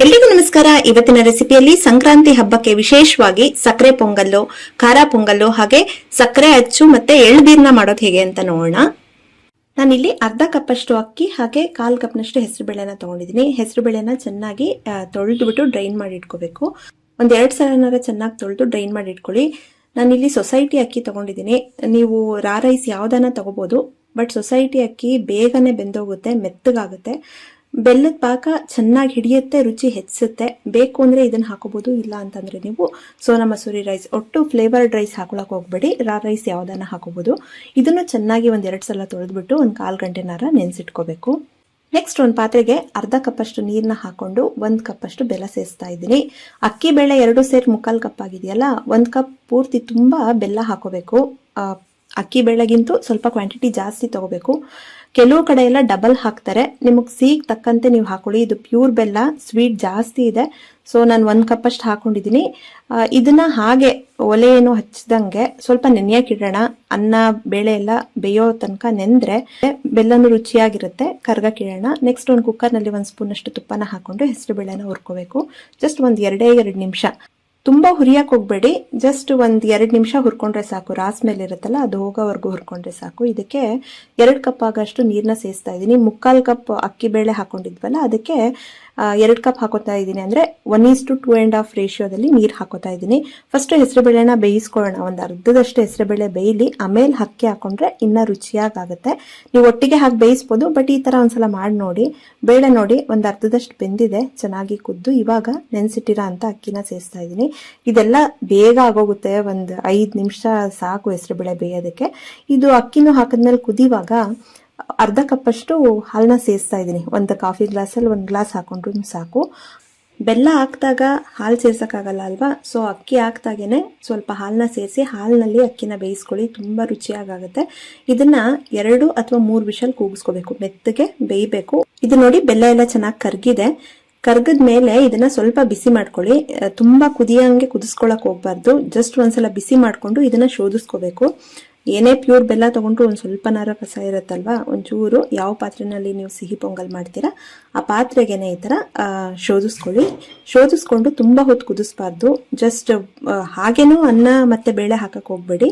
ಎಲ್ರಿಗೂ ನಮಸ್ಕಾರ. ಇವತ್ತಿನ ರೆಸಿಪಿಯಲ್ಲಿ ಸಂಕ್ರಾಂತಿ ಹಬ್ಬಕ್ಕೆ ವಿಶೇಷವಾಗಿ ಸಕ್ಕರೆ ಪೊಂಗಲ್ಲು, ಖಾರ ಪೊಂಗಲ್ಲು ಹಾಗೆ ಸಕ್ಕರೆ ಅಚ್ಚು ಮತ್ತೆ ಎಳ್ಬೀರ್ನ ಮಾಡೋದು ಹೇಗೆ ಅಂತ ನೋಡೋಣ. ನಾನಿಲ್ಲಿ ಅರ್ಧ ಕಪ್ ಅಷ್ಟು ಅಕ್ಕಿ ಹಾಗೆ ಕಾಲು ಕಪ್ನಷ್ಟು ಹೆಸರುಬೇಳೆನ ತಗೊಂಡಿದ್ದೀನಿ. ಹೆಸರುಬೇಳೆನ ಚೆನ್ನಾಗಿ ತೊಳೆದ್ಬಿಟ್ಟು ಡ್ರೈನ್ ಮಾಡಿ ಇಟ್ಕೋಬೇಕು ಒಂದ್ ಎರಡ್ ಸಲನಾರ ಚೆನ್ನಾಗಿ ತೊಳೆದು ಡ್ರೈನ್ ಮಾಡಿ ಇಟ್ಕೊಳ್ಳಿ ನಾನಿಲ್ಲಿ ಸೊಸೈಟಿ ಅಕ್ಕಿ ತಗೊಂಡಿದ್ದೀನಿ. ನೀವು ರಾ ರೈಸ್ ಯಾವುದನ್ನ ತಗೋಬಹುದು ಬಟ್ ಸೊಸೈಟಿ ಅಕ್ಕಿ ಬೇಗನೆ ಬೆಂದೋಗುತ್ತೆ, ಮೆತ್ತಗಾಗುತ್ತೆ. ಬೆಲ್ಲದ ಪಾಕ ಚೆನ್ನಾಗಿ ಹಿಡಿಯುತ್ತೆ, ರುಚಿ ಹೆಚ್ಚಿಸುತ್ತೆ ಬೇಕು ಅಂದ್ರೆ ಇದನ್ನ ಹಾಕೋಬಹುದು ಇಲ್ಲ ಅಂತಂದ್ರೆ ನೀವು ಸೋನಾ ಮಸೂರಿ ರೈಸ್ ಒಟ್ಟು ಫ್ಲೇವರ್ಡ್ ರೈಸ್ ಹಾಕೊಳಕ್ ಹೋಗ್ಬೇಡಿ. ರಾ ರೈಸ್ ಯಾವ್ದನ್ನ ಹಾಕೋಬಹುದು ಇದನ್ನು ಚೆನ್ನಾಗಿ ಒಂದು ಎರಡು ಸಲ ತೊಳೆದ್ಬಿಟ್ಟು ಒಂದು ಕಾಲು ಗಂಟೆನಾರ ನೆನೆಸಿಟ್ಕೋಬೇಕು. ನೆಕ್ಸ್ಟ್ ಒಂದು ಪಾತ್ರೆಗೆ ಅರ್ಧ ಕಪ್ಪಷ್ಟು ನೀರನ್ನ ಹಾಕೊಂಡು ಒಂದು ಕಪ್ಪಷ್ಟು ಬೆಲ್ಲ ಸೇರಿಸ್ತಾ ಇದ್ದೀನಿ. ಅಕ್ಕಿ ಬೇಳೆ ಎರಡು ಸೇರಿ ಮುಕ್ಕಾಲು ಕಪ್ ಆಗಿದೆಯಲ್ಲ, ಒಂದು ಕಪ್ ಪೂರ್ತಿ ತುಂಬಾ ಬೆಲ್ಲ ಹಾಕೋಬೇಕು. ಅಕ್ಕಿ ಬೇಳೆಗಿಂತೂ ಸ್ವಲ್ಪ ಕ್ವಾಂಟಿಟಿ ಜಾಸ್ತಿ ತಗೋಬೇಕು. ಕೆಲವು ಕಡೆ ಎಲ್ಲ ಡಬಲ್ ಹಾಕ್ತಾರೆ. ನಿಮಗೆ ಸಿಹಿಗೆ ತಕ್ಕಂತೆ ನೀವು ಹಾಕೊಳ್ಳಿ. ಇದು ಪ್ಯೂರ್ ಬೆಲ್ಲ ಸ್ವೀಟ್ ಜಾಸ್ತಿ ಇದೆ. ಸೊ ನಾನು ಒಂದು ಕಪ್ಪಷ್ಟು ಹಾಕೊಂಡಿದ್ದೀನಿ ಇದನ್ನ ಹಾಗೆ ಒಲೆ ಏನು ಹಚ್ಚಿದಂಗೆ ಸ್ವಲ್ಪ ನೆನೆಯಕ್ಕೆ ಇಡೋಣ ಅನ್ನ, ಬೇಳೆ ಎಲ್ಲ ಬೇಯೋ ತನಕ ನೆಂದ್ರೆ ಬೆಲ್ಲನೂ ರುಚಿಯಾಗಿರುತ್ತೆ. ಕರ್ಗಕ್ಕಿಡೋಣ ನೆಕ್ಸ್ಟ್ ಒಂದು ಕುಕ್ಕರ್ನಲ್ಲಿ ಒಂದು ಸ್ಪೂನ್ ಅಷ್ಟು ತುಪ್ಪನ ಹಾಕೊಂಡು ಹೆಸರು ಬೇಳೆನ ಹುರ್ಕೋಬೇಕು. ಜಸ್ಟ್ ಒಂದು ಎರಡೇ, ಎರಡು ನಿಮಿಷ. ತುಂಬಾ ಹುರಿಯಕ್ಕೆ ಹೋಗ್ಬೇಡಿ. ಜಸ್ಟ್ ಒಂದು ಎರಡು ನಿಮಿಷ ಹುರ್ಕೊಂಡ್ರೆ ಸಾಕು. ರಾಸ್ ಮೇಲೆ ಇರುತ್ತಲ್ಲ, ಅದು ಹೋಗೋವರೆಗೂ ಹುರ್ಕೊಂಡ್ರೆ ಸಾಕು. ಇದಕ್ಕೆ ಎರಡು ಕಪ್ ಆಗಷ್ಟು ನೀರನ್ನ ಸೇರಿಸ್ತಾ ಇದ್ದೀನಿ. ಮುಕ್ಕಾಲು ಕಪ್ ಅಕ್ಕಿ ಬೇಳೆ ಹಾಕೊಂಡಿದ್ವಲ್ಲ, ಅದಕ್ಕೆ ಎರಡು ಕಪ್ ಹಾಕೋತಾ ಇದ್ದೀನಿ. ಅಂದರೆ one is to two and half ರೇಷಿಯೋದಲ್ಲಿ ನೀರು ಹಾಕೋತಾ ಇದ್ದೀನಿ. ಫಸ್ಟ್ ಹೆಸರುಬೇಳೆನ ಬೇಯಿಸ್ಕೊಳ್ಳೋಣ. ಒಂದು ಅರ್ಧದಷ್ಟು ಹೆಸರುಬೇಳೆ ಬೇಯಲಿ, ಆಮೇಲೆ ಅಕ್ಕಿ ಹಾಕೊಂಡ್ರೆ ಇನ್ನೂ ರುಚಿಯಾಗುತ್ತೆ ನೀವು ಒಟ್ಟಿಗೆ ಹಾಕಿ ಬೇಯಿಸ್ಬೋದು ಬಟ್ ಈ ಥರ ಒಂದ್ಸಲ ಮಾಡಿ ನೋಡಿ. ಬೇಳೆ ನೋಡಿ, ಒಂದು ಅರ್ಧದಷ್ಟು ಬೆಂದಿದೆ, ಚೆನ್ನಾಗಿ ಕುದ್ದು. ಇವಾಗ ನೆನೆಸಿಟ್ಟಿರೋ ಅಂತ ಅಕ್ಕಿನ ಸೇರಿಸ್ತಾ ಇದ್ದೀನಿ. ಇದೆಲ್ಲ ಬೇಗ ಆಗೋಗುತ್ತೆ. ಒಂದು ಐದು ನಿಮಿಷ ಸಾಕು ಹೆಸರುಬೇಳೆ ಬೇಯೋದಕ್ಕೆ. ಇದು ಅಕ್ಕಿನೂ ಹಾಕಿದ್ಮೇಲೆ ಕುದಿವಾಗ ಅರ್ಧ ಕಪ್ಪಷ್ಟು ಹಾಲನ್ನ ಸೇರಿಸ್ತಾ ಇದ್ದೀನಿ. ಒಂದು ಕಾಫಿ ಗ್ಲಾಸಲ್ಲಿ ಒಂದು ಗ್ಲಾಸ್ ಹಾಕೊಂಡ್ರು ಸಾಕು. ಬೆಲ್ಲ ಹಾಕಿದಾಗ ಹಾಲು ಸೇರ್ಸೋಕ್ಕಾಗಲ್ಲ ಅಲ್ವಾ? ಸೊ, ಅಕ್ಕಿ ಹಾಕ್ದಾಗೇ ಸ್ವಲ್ಪ ಹಾಲನ್ನ ಸೇರಿಸಿ ಹಾಲಿನಲ್ಲಿ ಅಕ್ಕಿನ ಬೇಯಿಸ್ಕೊಳ್ಳಿ. ತುಂಬ ರುಚಿಯಾಗುತ್ತೆ ಇದನ್ನ ಎರಡು ಅಥವಾ ಮೂರು ವಿಷಲ್ ಕೂಗಿಸ್ಕೋಬೇಕು. ಮೆತ್ತಗೆ ಬೇಯಬೇಕು. ಇದು ನೋಡಿ ಬೆಲ್ಲ ಎಲ್ಲ ಚೆನ್ನಾಗಿ ಕರ್ಗಿದೆ. ಕರ್ಗದ ಮೇಲೆ ಇದನ್ನ ಸ್ವಲ್ಪ ಬಿಸಿ ಮಾಡ್ಕೊಳ್ಳಿ. ತುಂಬಾ ಕುದಿಯಂಗೆ ಕುದಿಸ್ಕೊಳಕ್ ಹೋಗ್ಬಾರ್ದು. ಜಸ್ಟ್ ಒಂದ್ಸಲ ಬಿಸಿ ಮಾಡ್ಕೊಂಡು ಇದನ್ನ ಶೋಧಿಸ್ಕೋಬೇಕು. ಏನೇ ಪ್ಯೂರ್ ಬೆಲ್ಲ ತಗೊಂಡ್ರು ಸ್ವಲ್ಪ ಸ್ವಲ್ಪನಾರ ಕಸ ಇರುತ್ತಲ್ವಾ? ಒಂಚೂರು ಯಾವ ಪಾತ್ರೆನಲ್ಲಿ ನೀವು ಸಿಹಿ ಪೊಂಗಲ್ ಮಾಡ್ತೀರಾ ಆ ಪಾತ್ರೆಗೆನೆ ಈ ಆ, ಶೋಧಿಸ್ಕೊಳ್ಳಿ. ಶೋಧಿಸ್ಕೊಂಡು ತುಂಬಾ ಹೊತ್ತು ಕುದಿಸ್ಬಾರ್ದು. ಜಸ್ಟ್ ಹಾಗೇನೂ ಅನ್ನ ಮತ್ತೆ ಬೇಳೆ ಹಾಕಕ್ಕೆ ಹೋಗ್ಬೇಡಿ.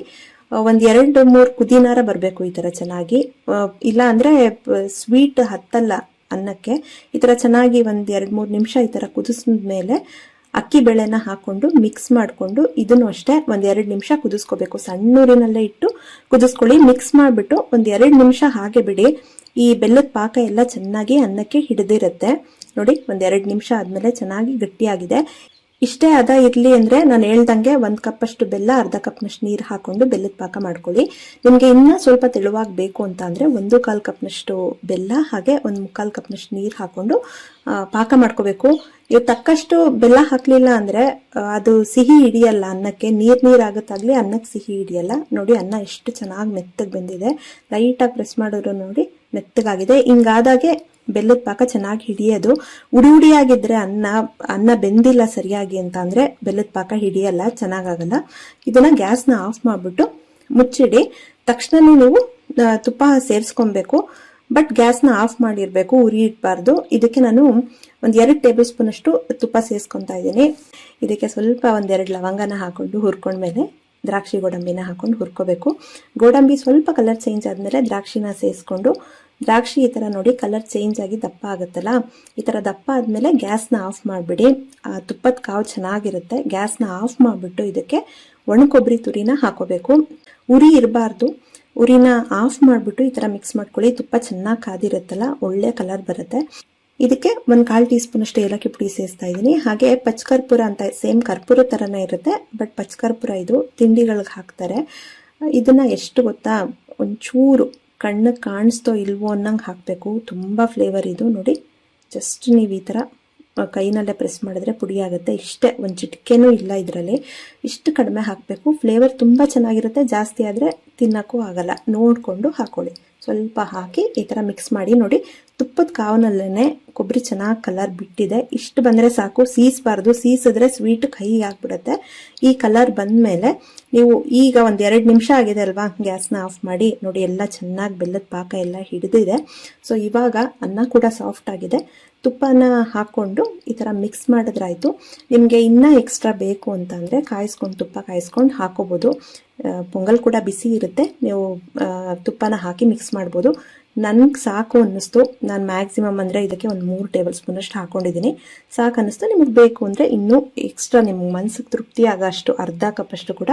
ಒಂದು ಒಂದ್ ಎರಡು ಮೂರು ಕುದಿನಾರ ಬರಬೇಕು ಈ ಥರ ಚೆನ್ನಾಗಿ. ಇಲ್ಲ ಅಂದರೆ ಸ್ವೀಟ್ ಹತ್ತಲ್ಲ ಅನ್ನಕ್ಕೆ ಈ ಥರ ಚೆನ್ನಾಗಿ ಒಂದು ಎರಡು ಮೂರು ನಿಮಿಷ ಈ ಥರ ಕುದಿಸಿದ ಮೇಲೆ ಅಕ್ಕಿ ಬೇಳೆನ ಹಾಕೊಂಡು ಮಿಕ್ಸ್ ಮಾಡಿಕೊಂಡು ಇದನ್ನು ಅಷ್ಟೇ ಒಂದ್ ಎರಡು ನಿಮಿಷ ಕುದಿಸ್ಕೋಬೇಕು. ಸಣ್ಣೂರಿನಲ್ಲೇ ಇಟ್ಟು ಕುದಿಸ್ಕೊಳ್ಳಿ. ಮಿಕ್ಸ್ ಮಾಡಿಬಿಟ್ಟು ಒಂದ್ ಎರಡ್ ನಿಮಿಷ ಹಾಗೆ ಬಿಡಿ. ಈ ಬೆಲ್ಲದ ಪಾಕ ಎಲ್ಲ ಚೆನ್ನಾಗಿ ಅನ್ನಕ್ಕೆ ಹಿಡಿದಿರುತ್ತೆ. ನೋಡಿ ಒಂದೆರಡು ನಿಮಿಷ ಆದ್ಮೇಲೆ ಚೆನ್ನಾಗಿ ಗಟ್ಟಿಯಾಗಿದೆ. ಇಷ್ಟೇ ಅದ ಇರ್ಲಿ ಅಂದ್ರೆ ನಾನು ಹೇಳ್ದಂಗೆ ಒಂದು ಕಪ್ ಅಷ್ಟು ಬೆಲ್ಲ, ಅರ್ಧ ಕಪ್ನಷ್ಟು ನೀರು ಹಾಕೊಂಡು ಬೆಲ್ಲದ ಪಾಕ ಮಾಡ್ಕೊಳ್ಳಿ. ನಿಮಗೆ ಇನ್ನೂ ಸ್ವಲ್ಪ ತೆಳುವಾಗಿ ಬೇಕು ಅಂತ ಅಂದರೆ ಒಂದು ಕಾಲು ಕಪ್ನಷ್ಟು ಬೆಲ್ಲ, ಹಾಗೆ ಒಂದ್ ಮುಕ್ಕಾಲ್ ಕಪ್ನಷ್ಟು ನೀರು ಹಾಕೊಂಡು ಪಾಕ ಮಾಡ್ಕೋಬೇಕು. ಇವ್ ತಕ್ಕಷ್ಟು ಬೆಲ್ಲ ಹಾಕಲಿಲ್ಲ ಅಂದ್ರೆ ಅದು ಸಿಹಿ ಹಿಡಿಯಲ್ಲ ಅನ್ನಕ್ಕೆ, ನೀರ್ ನೀರ್ ಆಗುತ್ತಾಗ್ಲಿ ಅನ್ನಕ್ಕೆ ಸಿಹಿ ಹಿಡಿಯಲ್ಲ. ನೋಡಿ ಅನ್ನ ಎಷ್ಟು ಚೆನ್ನಾಗಿ ಮೆತ್ತಗೆ ಬಂದಿದೆ. ಲೈಟಾಗಿ ಪ್ರೆಸ್ ಮಾಡಿದ್ರು ನೋಡಿ ಮೆತ್ತಗಾಗಿದೆ. ಹಿಂಗಾದಾಗೆ ಬೆಲ್ಲದ ಪಾಕ ಚೆನ್ನಾಗಿ ಹಿಡಿಯೋದು. ಉಡಿ ಉಡಿಯಾಗಿದ್ರೆ ಅನ್ನ ಅನ್ನ ಬೆಂದಿಲ್ಲ ಸರಿಯಾಗಿ ಅಂತ ಅಂದ್ರೆ ಬೆಲ್ಲದ ಪಾಕ ಹಿಡಿಯಲ್ಲ, ಚೆನ್ನಾಗಾಗಲ್ಲ. ಇದನ್ನ ಗ್ಯಾಸ್ನ ಆಫ್ ಮಾಡ್ಬಿಟ್ಟು ಮುಚ್ಚಿಡಿ. ತಕ್ಷಣ ನೀವು ತುಪ್ಪ ಸೇರಿಸ್ಕೊಬೇಕು. ಬಟ್ ಗ್ಯಾಸ್ನ ಆಫ್ ಮಾಡಿರ್ಬೇಕು, ಉರಿ ಇಡಬಾರ್ದು. ಇದಕ್ಕೆ ನಾನು ಒಂದೆರಡು ಎರಡು ಟೇಬಲ್ ಸ್ಪೂನ್ ಅಷ್ಟು ತುಪ್ಪ ಸೇರಿಸ್ಕೊತಾ ಇದ್ದೀನಿ. ಇದಕ್ಕೆ ಸ್ವಲ್ಪ ಒಂದೆರಡು ಲವಂಗನ ಹಾಕೊಂಡು ಹುರ್ಕೊಂಡ್ಮೇಲೆ ದ್ರಾಕ್ಷಿ ಗೋಡಂಬಿನ ಹಾಕೊಂಡು ಹುರ್ಕೋಬೇಕು. ಗೋಡಂಬಿ ಸ್ವಲ್ಪ ಕಲರ್ ಚೇಂಜ್ ಆದಮೇಲೆ ದ್ರಾಕ್ಷಿನ ಸೇರಿಸ್ಕೊಂಡು ದ್ರಾಕ್ಷಿ ಈ ಥರ ನೋಡಿ ಕಲರ್ ಚೇಂಜ್ ಆಗಿ ದಪ್ಪ ಆಗುತ್ತಲ್ಲ? ಈ ಥರ ದಪ್ಪ ಆದಮೇಲೆ ಗ್ಯಾಸ್ನ ಆಫ್ ಮಾಡಿಬಿಡಿ. ತುಪ್ಪದ ಕಾವು ಚೆನ್ನಾಗಿರುತ್ತೆ. ಗ್ಯಾಸ್ನ ಆಫ್ ಮಾಡಿಬಿಟ್ಟು ಇದಕ್ಕೆ ಒಣ ಕೊಬ್ಬರಿ ತುರಿನ ಹಾಕೋಬೇಕು. ಉರಿ ಇರಬಾರ್ದು. ಉರಿನ ಆಫ್ ಮಾಡಿಬಿಟ್ಟು ಈ ಥರ ಮಿಕ್ಸ್ ಮಾಡ್ಕೊಳ್ಳಿ. ತುಪ್ಪ ಚೆನ್ನಾಗಿ ಕಾದಿರುತ್ತಲ್ಲ, ಒಳ್ಳೆ ಕಲರ್ ಬರುತ್ತೆ. ಇದಕ್ಕೆ ಒಂದು ಕಾಲು ಟೀ ಸ್ಪೂನ್ ಅಷ್ಟು ಏಲಕ್ಕಿ ಪುಡಿ ಸೇರಿಸ್ತಾ ಇದ್ದೀನಿ. ಹಾಗೆ ಪಚ್ಕರ್ಪೂರ ಅಂತ ಸೇಮ್ ಕರ್ಪೂರ ಥರನೇ ಇರುತ್ತೆ ಬಟ್ ಪಚ್ಕರ್ಪುರ ಇದು ತಿಂಡಿಗಳಿಗೆ ಹಾಕ್ತಾರೆ. ಇದನ್ನು ಎಷ್ಟು ಗೊತ್ತಾ? ಒಂಚೂರು ಕಣ್ಣಿಗೆ ಕಾಣಿಸ್ತೋ ಇಲ್ವೋ ಅನ್ನಂಗೆ ಹಾಕಬೇಕು. ತುಂಬ ಫ್ಲೇವರ್ ಇದು. ನೋಡಿ ಜಸ್ಟ್ ನೀವು ಈ ಥರ ಕೈನಲ್ಲೇ ಪ್ರೆಸ್ ಮಾಡಿದ್ರೆ ಪುಡಿ ಆಗುತ್ತೆ. ಇಷ್ಟೇ, ಒಂದು ಚಿಟಿಕೆನೂ ಇಲ್ಲ ಇದರಲ್ಲಿ. ಇಷ್ಟು ಕಡಿಮೆ ಹಾಕಬೇಕು. ಫ್ಲೇವರ್ ತುಂಬ ಚೆನ್ನಾಗಿರುತ್ತೆ. ಜಾಸ್ತಿ ಆದರೆ ತಿನ್ನೋಕ್ಕೂ ಆಗಲ್ಲ. ನೋಡಿಕೊಂಡು ಹಾಕೊಳ್ಳಿ. ಸ್ವಲ್ಪ ಹಾಕಿ ಈ ಥರ ಮಿಕ್ಸ್ ಮಾಡಿ ನೋಡಿ ತುಪ್ಪದ ಕಾವನಲ್ಲೇ ಕೊಬ್ಬರಿ ಚೆನ್ನಾಗಿ ಕಲರ್ ಬಿಟ್ಟಿದೆ. ಇಷ್ಟು ಬಂದರೆ ಸಾಕು. ಸೀಸಬಾರ್ದು. ಸೀಸಿದ್ರೆ ಸ್ವೀಟ್ ಕೈ ಆಗ್ಬಿಡುತ್ತೆ. ಈ ಕಲರ್ ಬಂದಮೇಲೆ ನೀವು ಈಗ ಒಂದು ಎರಡು ನಿಮಿಷ ಆಗಿದೆ ಅಲ್ವಾ? ಗ್ಯಾಸ್ನ ಆಫ್ ಮಾಡಿ. ನೋಡಿ, ಎಲ್ಲ ಚೆನ್ನಾಗಿ ಬೆಲ್ಲದ ಪಾಕ ಎಲ್ಲ ಹಿಡಿದಿದೆ. ಸೊ ಇವಾಗ ಅನ್ನ ಕೂಡ ಸಾಫ್ಟ್ ಆಗಿದೆ. ತುಪ್ಪನ ಹಾಕ್ಕೊಂಡು ಈ ಥರ ಮಿಕ್ಸ್ ಮಾಡಿದ್ರಾಯ್ತು. ನಿಮಗೆ ಇನ್ನೂ ಎಕ್ಸ್ಟ್ರಾ ಬೇಕು ಅಂತಂದರೆ ಕಾಯಿಸ್ಕೊಂಡು, ತುಪ್ಪ ಕಾಯಿಸ್ಕೊಂಡು ಹಾಕೋಬೋದು. ಪೊಂಗಲ್ ಕೂಡ ಬಿಸಿ ಇರುತ್ತೆ. ನೀವು ತುಪ್ಪನ ಹಾಕಿ ಮಿಕ್ಸ್ ಮಾಡ್ಬೋದು. ನನಗೆ ಸಾಕು ಅನ್ನಿಸ್ತು. ನಾನು ಮ್ಯಾಕ್ಸಿಮಮ್ ಅಂದರೆ ಇದಕ್ಕೆ ಒಂದು ಮೂರು ಟೇಬಲ್ ಸ್ಪೂನಷ್ಟು ಹಾಕೊಂಡಿದ್ದೀನಿ ಸಾಕು ಅನ್ನಿಸ್ತು. ನಿಮಗೆ ಬೇಕು ಅಂದರೆ ಇನ್ನೂ ಎಕ್ಸ್ಟ್ರಾ ನಿಮ್ಗೆ ಮನ್ಸಿಗೆ ತೃಪ್ತಿ ಆಗೋಷ್ಟು ಅರ್ಧ ಕಪ್ಪಷ್ಟು ಕೂಡ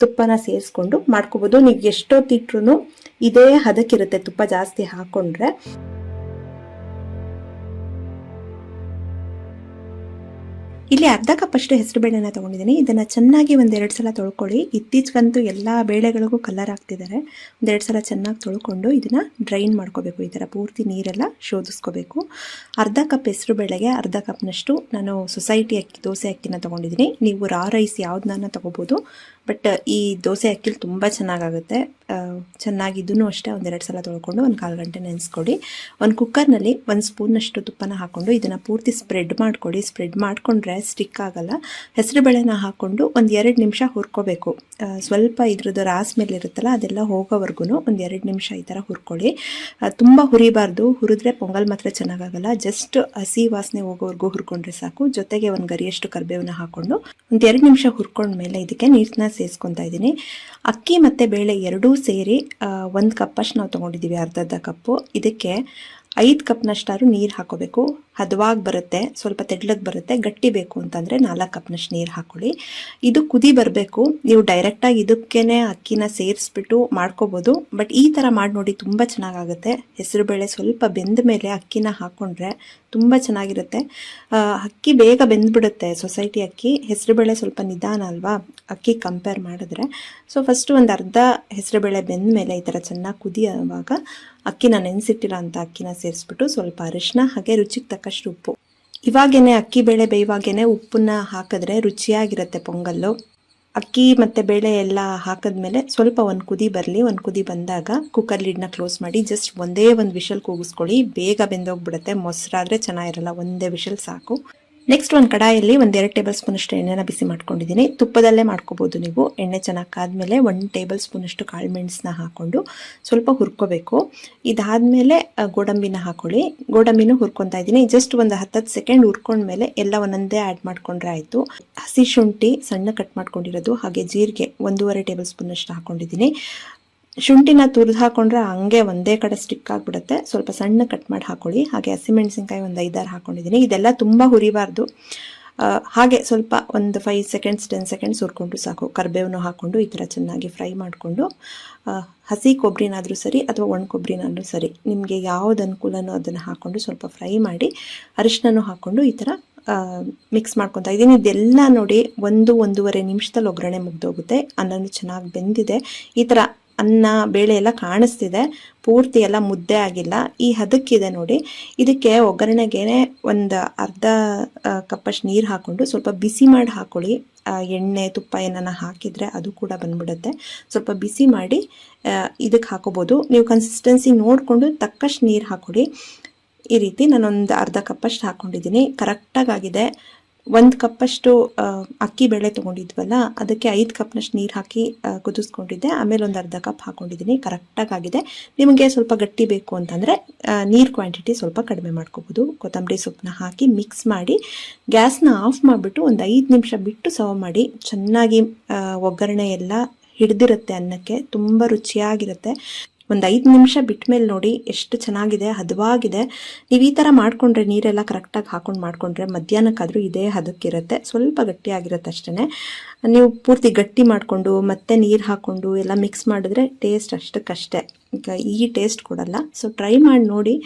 ತುಪ್ಪನ ಸೇರಿಸ್ಕೊಂಡು ಮಾಡ್ಕೋಬೋದು. ನೀವು ಎಷ್ಟೊತ್ತಿಟ್ರು ಇದೇ ಹದಕ್ಕಿರುತ್ತೆ ತುಪ್ಪ ಜಾಸ್ತಿ ಹಾಕ್ಕೊಂಡ್ರೆ ಇಲ್ಲಿ ಅರ್ಧ ಕಪ್ಪಷ್ಟು ಹೆಸರು ಬೇಳೆನ ತೊಗೊಂಡಿದ್ದೀನಿ. ಇದನ್ನು ಚೆನ್ನಾಗಿ ಒಂದೆರಡು ಸಲ ತೊಳ್ಕೊಳ್ಳಿ. ಇತ್ತೀಚೆಗಂತೂ ಎಲ್ಲ ಬೇಳೆಗಳಿಗೂ ಕಲರ್ ಹಾಕ್ತಿದ್ದಾರೆ ಒಂದೆರಡು ಸಲ ಚೆನ್ನಾಗಿ ತೊಳ್ಕೊಂಡು ಇದನ್ನು ಡ್ರೈನ್ ಮಾಡ್ಕೋಬೇಕು. ಈ ಥರ ಪೂರ್ತಿ ನೀರೆಲ್ಲ ಶೋಧಿಸ್ಕೋಬೇಕು. ಅರ್ಧ ಕಪ್ ಹೆಸರು ಬೇಳೆಗೆ ಅರ್ಧ ಕಪ್ನಷ್ಟು ನಾನು ಸೊಸೈಟಿ ಅಕ್ಕಿ, ದೋಸೆ ಅಕ್ಕಿನ ತೊಗೊಂಡಿದ್ದೀನಿ. ನೀವು ರಾ ರೈಸ್ ಯಾವ್ದನ್ನ ತೊಗೋಬೋದು. ಬಟ್ ಈ ದೋಸೆ ಅಕ್ಕಿಲಿ ತುಂಬ ಚೆನ್ನಾಗಾಗುತ್ತೆ. ಚೆನ್ನಾಗಿ ಅಷ್ಟೇ ಒಂದೆರಡು ಸಲ ತೊಳ್ಕೊಂಡು ಒಂದು ಕಾಲು ಗಂಟೆ ನೆನೆಸ್ಕೊಡಿ. ಒಂದು ಕುಕ್ಕರ್ನಲ್ಲಿ ಒಂದು ಸ್ಪೂನಷ್ಟು ತುಪ್ಪನ ಹಾಕ್ಕೊಂಡು ಇದನ್ನು ಪೂರ್ತಿ ಸ್ಪ್ರೆಡ್ ಮಾಡ್ಕೊಡಿ. ಸ್ಪ್ರೆಡ್ ಮಾಡಿಕೊಂಡ್ರೆ ಸ್ಟಿಕ್ ಆಗಲ್ಲ. ಹೆಸರು ಬೇಳೆನ ಹಾಕ್ಕೊಂಡು ಒಂದು ಎರಡು ನಿಮಿಷ ಹುರ್ಕೋಬೇಕು. ಸ್ವಲ್ಪ ಇದ್ರದ್ದು ರಾಸ್ ಮೇಲೆ ಇರುತ್ತಲ್ಲ, ಅದೆಲ್ಲ ಹೋಗೋವರೆಗೂ ಒಂದು ಎರಡು ನಿಮಿಷ ಈ ಥರ ಹುರ್ಕೊಳ್ಳಿ. ತುಂಬ ಹುರಿಬಾರ್ದು. ಹುರಿದ್ರೆ ಪೊಂಗಲ್ ಮಾತ್ರ ಚೆನ್ನಾಗಾಗಲ್ಲ. ಜಸ್ಟ್ ಹಸಿ ವಾಸನೆ ಹೋಗೋವರೆಗೂ ಹುರ್ಕೊಂಡ್ರೆ ಸಾಕು. ಜೊತೆಗೆ ಒಂದು ಗರಿಯಷ್ಟು ಕರಿಬೇವನ್ನ ಹಾಕ್ಕೊಂಡು ಒಂದು ಎರಡು ನಿಮಿಷ ಹುರ್ಕೊಂಡ್ಮೇಲೆ ಇದಕ್ಕೆ ನೀರನ್ನ ಸೇರಿಸ್ಕೊತಾ ಇದ್ದೀನಿ. ಅಕ್ಕಿ ಮತ್ತು ಬೇಳೆ ಎರಡೂ ಸೇರಿ ಒಂದು ಕಪ್ಪಷ್ಟು ನಾವು ತೊಗೊಂಡಿದ್ದೀವಿ ಅರ್ಧ ಅರ್ಧ ಕಪ್ಪು. ಇದಕ್ಕೆ ಐದು ಕಪ್ನಷ್ಟಾದ್ರೂ ನೀರು ಹಾಕೋಬೇಕು. ಹದವಾಗಿ ಬರುತ್ತೆ, ಸ್ವಲ್ಪ ತೆಡ್ಲಕ್ಕೆ ಬರುತ್ತೆ, ಗಟ್ಟಿ ಬೇಕು ಅಂತಂದರೆ ನಾಲ್ಕು ಕಪ್ನಷ್ಟು ನೀರು ಹಾಕೊಳ್ಳಿ. ಇದು ಕುದಿ ಬರಬೇಕು, ನೀವು ಡೈರೆಕ್ಟಾಗಿ ಇದಕ್ಕೇ ಅಕ್ಕಿನ ಸೇರಿಸ್ಬಿಟ್ಟು ಮಾಡ್ಕೋಬೋದು. ಬಟ್ ಈ ಥರ ಮಾಡಿ ನೋಡಿ ತುಂಬ ಚೆನ್ನಾಗಾಗುತ್ತೆ. ಹೆಸರುಬೇಳೆ ಸ್ವಲ್ಪ ಬೆಂದ ಮೇಲೆ ಅಕ್ಕಿನ ಹಾಕ್ಕೊಂಡ್ರೆ ತುಂಬ ಚೆನ್ನಾಗಿರುತ್ತೆ. ಅಕ್ಕಿ ಬೇಗ ಬೆಂದ್ಬಿಡುತ್ತೆ ಸೊಸೈಟಿ ಅಕ್ಕಿ. ಹೆಸರುಬೇಳೆ ಸ್ವಲ್ಪ ನಿಧಾನ ಅಲ್ವಾ? ಅಕ್ಕಿ ಕಂಪೇರ್ ಮಾಡಿದ್ರೆ. ಸೊ ಫಸ್ಟು ಒಂದು ಅರ್ಧ ಹೆಸರುಬೇಳೆ ಬೆಂದ ಮೇಲೆ ಈ ಥರ ಚೆನ್ನಾಗಿ ಕುದಿಯುವಾಗ ಅಕ್ಕಿನ ನೆನೆಸಿಟ್ಟಿರೋ ಅಂಥ ಅಕ್ಕಿನ ಸೇರಿಸ್ಬಿಟ್ಟು ಸ್ವಲ್ಪ ಅರಿಶಿನ ಹಾಗೆ ರುಚಿಗೆ ತಕ್ಕಷ್ಟು ಉಪ್ಪು. ಇವಾಗೇನೆ ಅಕ್ಕಿ ಬೇಳೆ ಬೇಯುವಾಗೇನೆ ಉಪ್ಪನ್ನ ಹಾಕಿದ್ರೆ ರುಚಿಯಾಗಿರುತ್ತೆ ಪೊಂಗಲ್ಲು. ಅಕ್ಕಿ ಮತ್ತು ಬೇಳೆ ಎಲ್ಲ ಹಾಕಿದ್ಮೇಲೆ ಸ್ವಲ್ಪ ಒಂದು ಕುದಿ ಬರಲಿ. ಒಂದು ಕುದಿ ಬಂದಾಗ ಕುಕ್ಕರ್ ಲಿಡ್ನ ಕ್ಲೋಸ್ ಮಾಡಿ ಜಸ್ಟ್ ಒಂದೇ ಒಂದು ವಿಷಲ್ ಕೂಗಿಸ್ಕೊಳ್ಳಿ. ಬೇಗ ಬೆಂದೋಗ್ಬಿಡುತ್ತೆ. ಮೊಸರಾದರೆ ಚೆನ್ನಾಗಿರಲ್ಲ. ಒಂದೇ ವಿಷಲ್ ಸಾಕು. ನೆಕ್ಸ್ಟ್ ಒಂದು ಕಡಾಯಲ್ಲಿ ಒಂದು ಎರಡು ಟೇಬಲ್ ಸ್ಪೂನಷ್ಟು ಎಣ್ಣೆನ ಬಿಸಿ ಮಾಡ್ಕೊಂಡಿದ್ದೀನಿ. ತುಪ್ಪದಲ್ಲೇ ಮಾಡ್ಕೋಬೋದು ನೀವು. ಎಣ್ಣೆ ಚೆನ್ನಾಗಿ ಕಾದ್ಮೇಲೆ ಒಂದು ಟೇಬಲ್ ಸ್ಪೂನಷ್ಟು ಕಾಳು ಮೆಣಸನ್ನ ಹಾಕ್ಕೊಂಡು ಸ್ವಲ್ಪ ಹುರ್ಕೋಬೇಕು. ಇದಾದಮೇಲೆ ಗೋಡಂಬಿನ ಹಾಕೊಳ್ಳಿ. ಗೋಡಂಬಿನೂ ಹುರ್ಕೊತಾ ಇದ್ದೀನಿ. ಜಸ್ಟ್ ಒಂದು ಹತ್ತತ್ತು ಸೆಕೆಂಡ್ ಹುರ್ಕೊಂಡ್ಮೇಲೆ ಎಲ್ಲ ಒಂದೊಂದೇ ಆ್ಯಡ್ ಮಾಡ್ಕೊಂಡ್ರೆ ಆಯಿತು. ಹಸಿ ಶುಂಠಿ ಸಣ್ಣ ಕಟ್ ಮಾಡ್ಕೊಂಡಿರೋದು, ಹಾಗೆ ಜೀರಿಗೆ ಒಂದೂವರೆ ಟೇಬಲ್ ಸ್ಪೂನಷ್ಟು ಹಾಕ್ಕೊಂಡಿದ್ದೀನಿ ಶುಂಠಿನ ತುರಿದು ಹಾಕೊಂಡ್ರೆ ಹಂಗೆ ಒಂದೇ ಕಡೆ ಸ್ಟಿಕ್ ಆಗಿಬಿಡುತ್ತೆ. ಸ್ವಲ್ಪ ಸಣ್ಣ ಕಟ್ ಮಾಡಿ ಹಾಕೊಳ್ಳಿ. ಹಾಗೆ ಹಸಿಮೆಣಸಿನ್ಕಾಯಿ ಒಂದು ಐದಾರು ಹಾಕೊಂಡಿದ್ದೀನಿ. ಇದೆಲ್ಲ ತುಂಬ ಹುರಿಬಾರ್ದು. ಹಾಗೆ ಸ್ವಲ್ಪ ಒಂದು ಫೈವ್ ಸೆಕೆಂಡ್ಸ್ ಟೆನ್ ಸೆಕೆಂಡ್ಸ್ ಹುರ್ಕೊಂಡು ಸಾಕು. ಕರ್ಬೇವನ್ನು ಹಾಕ್ಕೊಂಡು ಈ ಥರ ಚೆನ್ನಾಗಿ ಫ್ರೈ ಮಾಡಿಕೊಂಡು ಹಸಿ ಕೊಬ್ಬರಿನಾದರೂ ಸರಿ ಅಥವಾ ಒಣ ಕೊಬ್ಬರಿನಾದರೂ ಸರಿ. ನಿಮಗೆ ಯಾವ್ದು ಅನುಕೂಲನೋ ಅದನ್ನು ಹಾಕ್ಕೊಂಡು ಸ್ವಲ್ಪ ಫ್ರೈ ಮಾಡಿ ಅರಿಶಿನೂ ಹಾಕ್ಕೊಂಡು ಈ ಥರ ಮಿಕ್ಸ್ ಮಾಡ್ಕೊತಾ ಇದ್ದೀನಿ. ಇದೆಲ್ಲ ನೋಡಿ ಒಂದು ಒಂದೂವರೆ ನಿಮಿಷದಲ್ಲಿ ಒಗ್ಗರಣೆ ಮುಗ್ದೋಗುತ್ತೆ. ಅನ್ನನೂ ಚೆನ್ನಾಗಿ ಬೆಂದಿದೆ. ಈ ಥರ ಅನ್ನ, ಬೇಳೆ ಎಲ್ಲ ಕಾಣಿಸ್ತಿದೆ. ಪೂರ್ತಿ ಎಲ್ಲ ಮುದ್ದೆ ಆಗಿಲ್ಲ. ಈ ಹದಕ್ಕಿದೆ ನೋಡಿ. ಇದಕ್ಕೆ ಒಗ್ಗರಣೆಗೆ ಒಂದು ಅರ್ಧ ಕಪ್ಪಷ್ಟು ನೀರು ಹಾಕ್ಕೊಂಡು ಸ್ವಲ್ಪ ಬಿಸಿ ಮಾಡಿ ಹಾಕೊಳ್ಳಿ. ಎಣ್ಣೆ, ತುಪ್ಪ ಏನನ್ನ ಹಾಕಿದರೆ ಅದು ಕೂಡ ಬಂದ್ಬಿಡುತ್ತೆ. ಸ್ವಲ್ಪ ಬಿಸಿ ಮಾಡಿ ಇದಕ್ಕೆ ಹಾಕೋಬೋದು. ನೀವು ಕನ್ಸಿಸ್ಟೆನ್ಸಿ ನೋಡಿಕೊಂಡು ತಕ್ಕಷ್ಟು ನೀರು ಹಾಕೊಡಿ. ಈ ರೀತಿ ನಾನೊಂದು ಅರ್ಧ ಕಪ್ಪಷ್ಟು ಹಾಕ್ಕೊಂಡಿದ್ದೀನಿ ಕರೆಕ್ಟಾಗಿ ಆಗಿದೆ. ಒಂದು ಕಪ್ಪಷ್ಟು ಅಕ್ಕಿ ಬೇಳೆ ತೊಗೊಂಡಿದ್ವಲ್ಲ, ಅದಕ್ಕೆ ಐದು ಕಪ್ನಷ್ಟು ನೀರು ಹಾಕಿ ಕುದಿಸ್ಕೊಂಡಿದ್ದೆ. ಆಮೇಲೆ ಒಂದು ಅರ್ಧ ಕಪ್ ಹಾಕೊಂಡಿದ್ದೀನಿ ಕರೆಕ್ಟಾಗಿ ಆಗಿದೆ ನಿಮಗೆ ಸ್ವಲ್ಪ ಗಟ್ಟಿ ಬೇಕು ಅಂತಂದರೆ ನೀರು ಕ್ವಾಂಟಿಟಿ ಸ್ವಲ್ಪ ಕಡಿಮೆ ಮಾಡ್ಕೋಬೋದು. ಕೊತ್ತಂಬರಿ ಸೊಪ್ಪನ್ನ ಹಾಕಿ ಮಿಕ್ಸ್ ಮಾಡಿ, ಗ್ಯಾಸ್ನ ಆಫ್ ಮಾಡಿಬಿಟ್ಟು ಒಂದು ಐದು ನಿಮಿಷ ಬಿಟ್ಟು ಸರ್ವ್ ಮಾಡಿ. ಚೆನ್ನಾಗಿ ಒಗ್ಗರಣೆ ಎಲ್ಲ ಹಿಡಿದಿರುತ್ತೆ ಅನ್ನಕ್ಕೆ ತುಂಬ ರುಚಿಯಾಗಿರುತ್ತೆ. ಒಂದು ಐದು ನಿಮಿಷ ಬಿಟ್ಟ ಮೇಲೆ ನೋಡಿ ಎಷ್ಟು ಚೆನ್ನಾಗಿದೆ, ಹದವಾಗಿದೆ. ನೀವು ಈ ಥರ ಮಾಡಿಕೊಂಡ್ರೆ ನೀರೆಲ್ಲ ಕರೆಕ್ಟಾಗಿ ಹಾಕೊಂಡು ಮಾಡಿಕೊಂಡ್ರೆ ಮಧ್ಯಾಹ್ನಕ್ಕಾದರೂ ಇದೇ ಹದಕ್ಕಿರುತ್ತೆ. ಸ್ವಲ್ಪ ಗಟ್ಟಿಯಾಗಿರುತ್ತೆ ಅಷ್ಟೇ ನೀವು ಪೂರ್ತಿ ಗಟ್ಟಿ ಮಾಡಿಕೊಂಡು ಮತ್ತೆ ನೀರು ಹಾಕ್ಕೊಂಡು ಎಲ್ಲ ಮಿಕ್ಸ್ ಮಾಡಿದ್ರೆ ಟೇಸ್ಟ್ ಅಷ್ಟಕ್ಕಷ್ಟೇ. ಈ ಟೇಸ್ಟ್ ಕೊಡಲ್ಲ. ಸೊ ಟ್ರೈ ಮಾಡಿ ನೋಡಿ.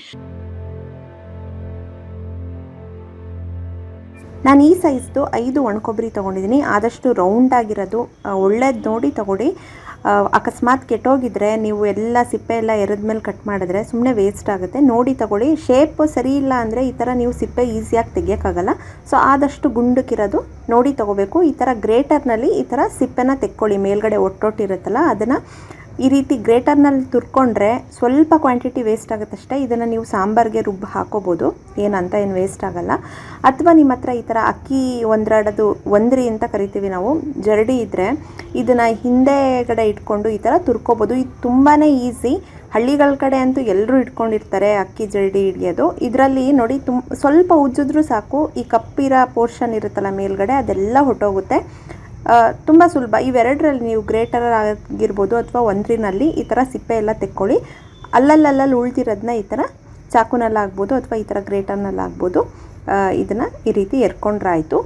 ನಾನು ಈ ಸೈಜ್ದು ಐದು ಒಣಕೊಬ್ಬರಿ ತೊಗೊಂಡಿದ್ದೀನಿ ಆದಷ್ಟು ರೌಂಡ್ ಆಗಿರೋದು ಒಳ್ಳೇದು ನೋಡಿ ತಗೊಳ್ಳಿ. ಅಕಸ್ಮಾತ್ ಕೆಟ್ಟೋಗಿದ್ರೆ ನೀವು ಎಲ್ಲ ಸಿಪ್ಪೆ ಎಲ್ಲ ಎರೆದ್ಮೇಲೆ ಕಟ್ ಮಾಡಿದ್ರೆ ಸುಮ್ಮನೆ ವೇಸ್ಟ್ ಆಗುತ್ತೆ. ನೋಡಿ ತಗೊಳ್ಳಿ ಶೇಪ್ ಸರಿ ಇಲ್ಲ ಅಂದರೆ ಈ ಥರ ನೀವು ಸಿಪ್ಪೆ ಈಸಿಯಾಗಿ ತೆಗಿಯೋಕ್ಕಾಗಲ್ಲ ಸೊ ಆದಷ್ಟು ಗುಂಡಕ್ಕಿರೋದು ನೋಡಿ ತಗೋಬೇಕು. ಈ ಥರ ಗ್ರೇಟರ್ನಲ್ಲಿ ಈ ಥರ ಸಿಪ್ಪೆನ ತೆಕ್ಕೊಳ್ಳಿ. ಮೇಲ್ಗಡೆ ಒಟ್ಟೊಟ್ಟಿರುತ್ತಲ್ಲ, ಅದನ್ನು ಈ ರೀತಿ ಗ್ರೇಟರ್ನಲ್ಲಿ ತುರ್ಕೊಂಡ್ರೆ ಸ್ವಲ್ಪ ಕ್ವಾಂಟಿಟಿ ವೇಸ್ಟ್ ಆಗುತ್ತೆ ಅಷ್ಟೇ. ಇದನ್ನು ನೀವು ಸಾಂಬಾರ್ಗೆ ರುಬ್ಬಿ ಹಾಕೋಬೋದು. ಏನಂತ ಏನು ವೇಸ್ಟ್ ಆಗಲ್ಲ. ಅಥವಾ ನಿಮ್ಮ ಹತ್ರ ಈ ಥರ ಅಕ್ಕಿ ಒಂದರಡದು ಒಂದ್ರಿ ಅಂತ ಕರಿತೀವಿ ನಾವು. ಜರಡಿ ಇದ್ದರೆ ಇದನ್ನು ಹಿಂದೆಗಡೆ ಇಟ್ಕೊಂಡು ಈ ಥರ ತುರ್ಕೋಬೋದು. ಇದು ತುಂಬಾ ಈಸಿ. ಹಳ್ಳಿಗಳ ಕಡೆ ಅಂತೂ ಎಲ್ಲರೂ ಇಟ್ಕೊಂಡಿರ್ತಾರೆ ಅಕ್ಕಿ ಜರಡಿ ಹಿಡಿಯೋದು. ಇದರಲ್ಲಿ ನೋಡಿ ತುಮ್, ಸ್ವಲ್ಪ ಉಜ್ಜಿದ್ರೂ ಸಾಕು. ಈ ಕಪ್ಪಿರೋ ಪೋರ್ಷನ್ ಇರುತ್ತಲ್ಲ ಮೇಲ್ಗಡೆ ಅದೆಲ್ಲ ಹೊಟ್ಟೋಗುತ್ತೆ ತುಂಬ ಸುಲಭ. ಇವೆರಡರಲ್ಲಿ ನೀವು ಗ್ರೇಟರ್ ಆಗಿರ್ಬೋದು ಅಥವಾ ಒಂದ್ರಿನಲ್ಲಿ ಈ ಥರ ಸಿಪ್ಪೆ ಎಲ್ಲ ತೆಕ್ಕೊಳ್ಳಿ. ಅಲ್ಲಲ್ಲಲ್ಲಿ ಉಳ್ದಿರೋದನ್ನ ಈ ಥರ ಚಾಕುನಲ್ಲಾಗ್ಬೋದು ಅಥವಾ ಈ ಥರ ಗ್ರೇಟರ್ನಲ್ಲಾಗ್ಬೋದು. ಇದನ್ನು ಈ ರೀತಿ ಎರ್ಕೊಂಡ್ರಾಯ್ತು.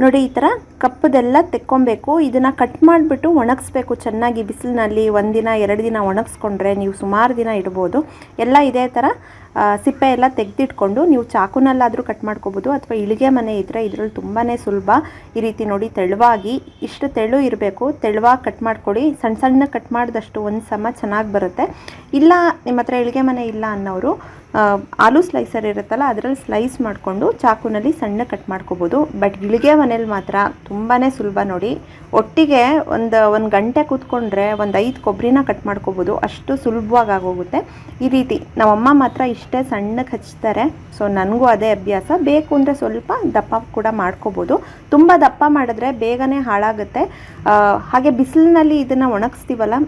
ನೋಡಿ, ಈ ಥರ ಕಪ್ಪದೆಲ್ಲ ತೆಕ್ಕೊಬೇಕು. ಇದನ್ನು ಕಟ್ ಮಾಡಿಬಿಟ್ಟು ಒಣಗಿಸ್ಬೇಕು. ಚೆನ್ನಾಗಿ ಬಿಸಿಲಿನಲ್ಲಿ ಒಂದಿನ ಎರಡು ದಿನ ಒಣಗಿಸ್ಕೊಂಡ್ರೆ ನೀವು ಸುಮಾರು ದಿನ ಇಡ್ಬೋದು. ಎಲ್ಲ ಇದೇ ಥರ ಸಿಪ್ಪೆ ಎಲ್ಲ ತೆಗೆದಿಟ್ಕೊಂಡು ನೀವು ಚಾಕುನಲ್ಲಾದರೂ ಕಟ್ ಮಾಡ್ಕೋಬೋದು ಅಥವಾ ಇಳಿಗೆ ಮನೆ ಇದ್ದರೆ ಇದರಲ್ಲಿ ತುಂಬಾ ಸುಲಭ. ಈ ರೀತಿ ನೋಡಿ, ತೆಳುವಾಗಿ ಇಷ್ಟು ತೆಳು ಇರಬೇಕು. ತೆಳುವಾಗಿ ಕಟ್ ಮಾಡ್ಕೊಳ್ಳಿ ಸಣ್ಣ ಸಣ್ಣ ಕಟ್ ಮಾಡಿದಷ್ಟು ಒಂದು ಸಮ ಚೆನ್ನಾಗಿ ಬರುತ್ತೆ. ಇಲ್ಲ ನಿಮ್ಮ ಹತ್ರ ಇಳಿಗೆ ಮನೆ ಇಲ್ಲ ಅನ್ನೋರು ಆಲೂ ಸ್ಲೈಸರ್ ಇರುತ್ತಲ್ಲ, ಅದರಲ್ಲಿ ಸ್ಲೈಸ್ ಮಾಡಿಕೊಂಡು ಚಾಕುನಲ್ಲಿ ಸಣ್ಣ ಕಟ್ ಮಾಡ್ಕೋಬೋದು. ಬಟ್ ಗಿಳಿಗೆ ಮನೇಲಿ ಮಾತ್ರ ತುಂಬಾ ಸುಲಭ ನೋಡಿ. ಒಟ್ಟಿಗೆ ಒಂದು ಒಂದು ಗಂಟೆ ಕೂತ್ಕೊಂಡ್ರೆ ಒಂದು ಐದು ಕೊಬ್ಬರಿನ ಕಟ್ ಮಾಡ್ಕೋಬೋದು. ಅಷ್ಟು ಸುಲಭವಾಗಿ ಆಗೋಗುತ್ತೆ ಈ ರೀತಿ ನಮ್ಮಮ್ಮ ಮಾತ್ರ ಇಷ್ಟೇ ಸಣ್ಣಕ್ಕೆ ಹಚ್ತಾರೆ. ಸೊ ನನಗೂ ಅದೇ ಅಭ್ಯಾಸ. ಬೇಕು ಅಂದರೆ ಸ್ವಲ್ಪ ದಪ್ಪ ಕೂಡ ಮಾಡ್ಕೋಬೋದು. ತುಂಬ ದಪ್ಪ ಮಾಡಿದ್ರೆ ಬೇಗನೆ ಹಾಳಾಗುತ್ತೆ. ಹಾಗೆ ಬಿಸಿಲಿನಲ್ಲಿ ಇದನ್ನು ಒಣಗಿಸ್ತೀವಲ್ಲ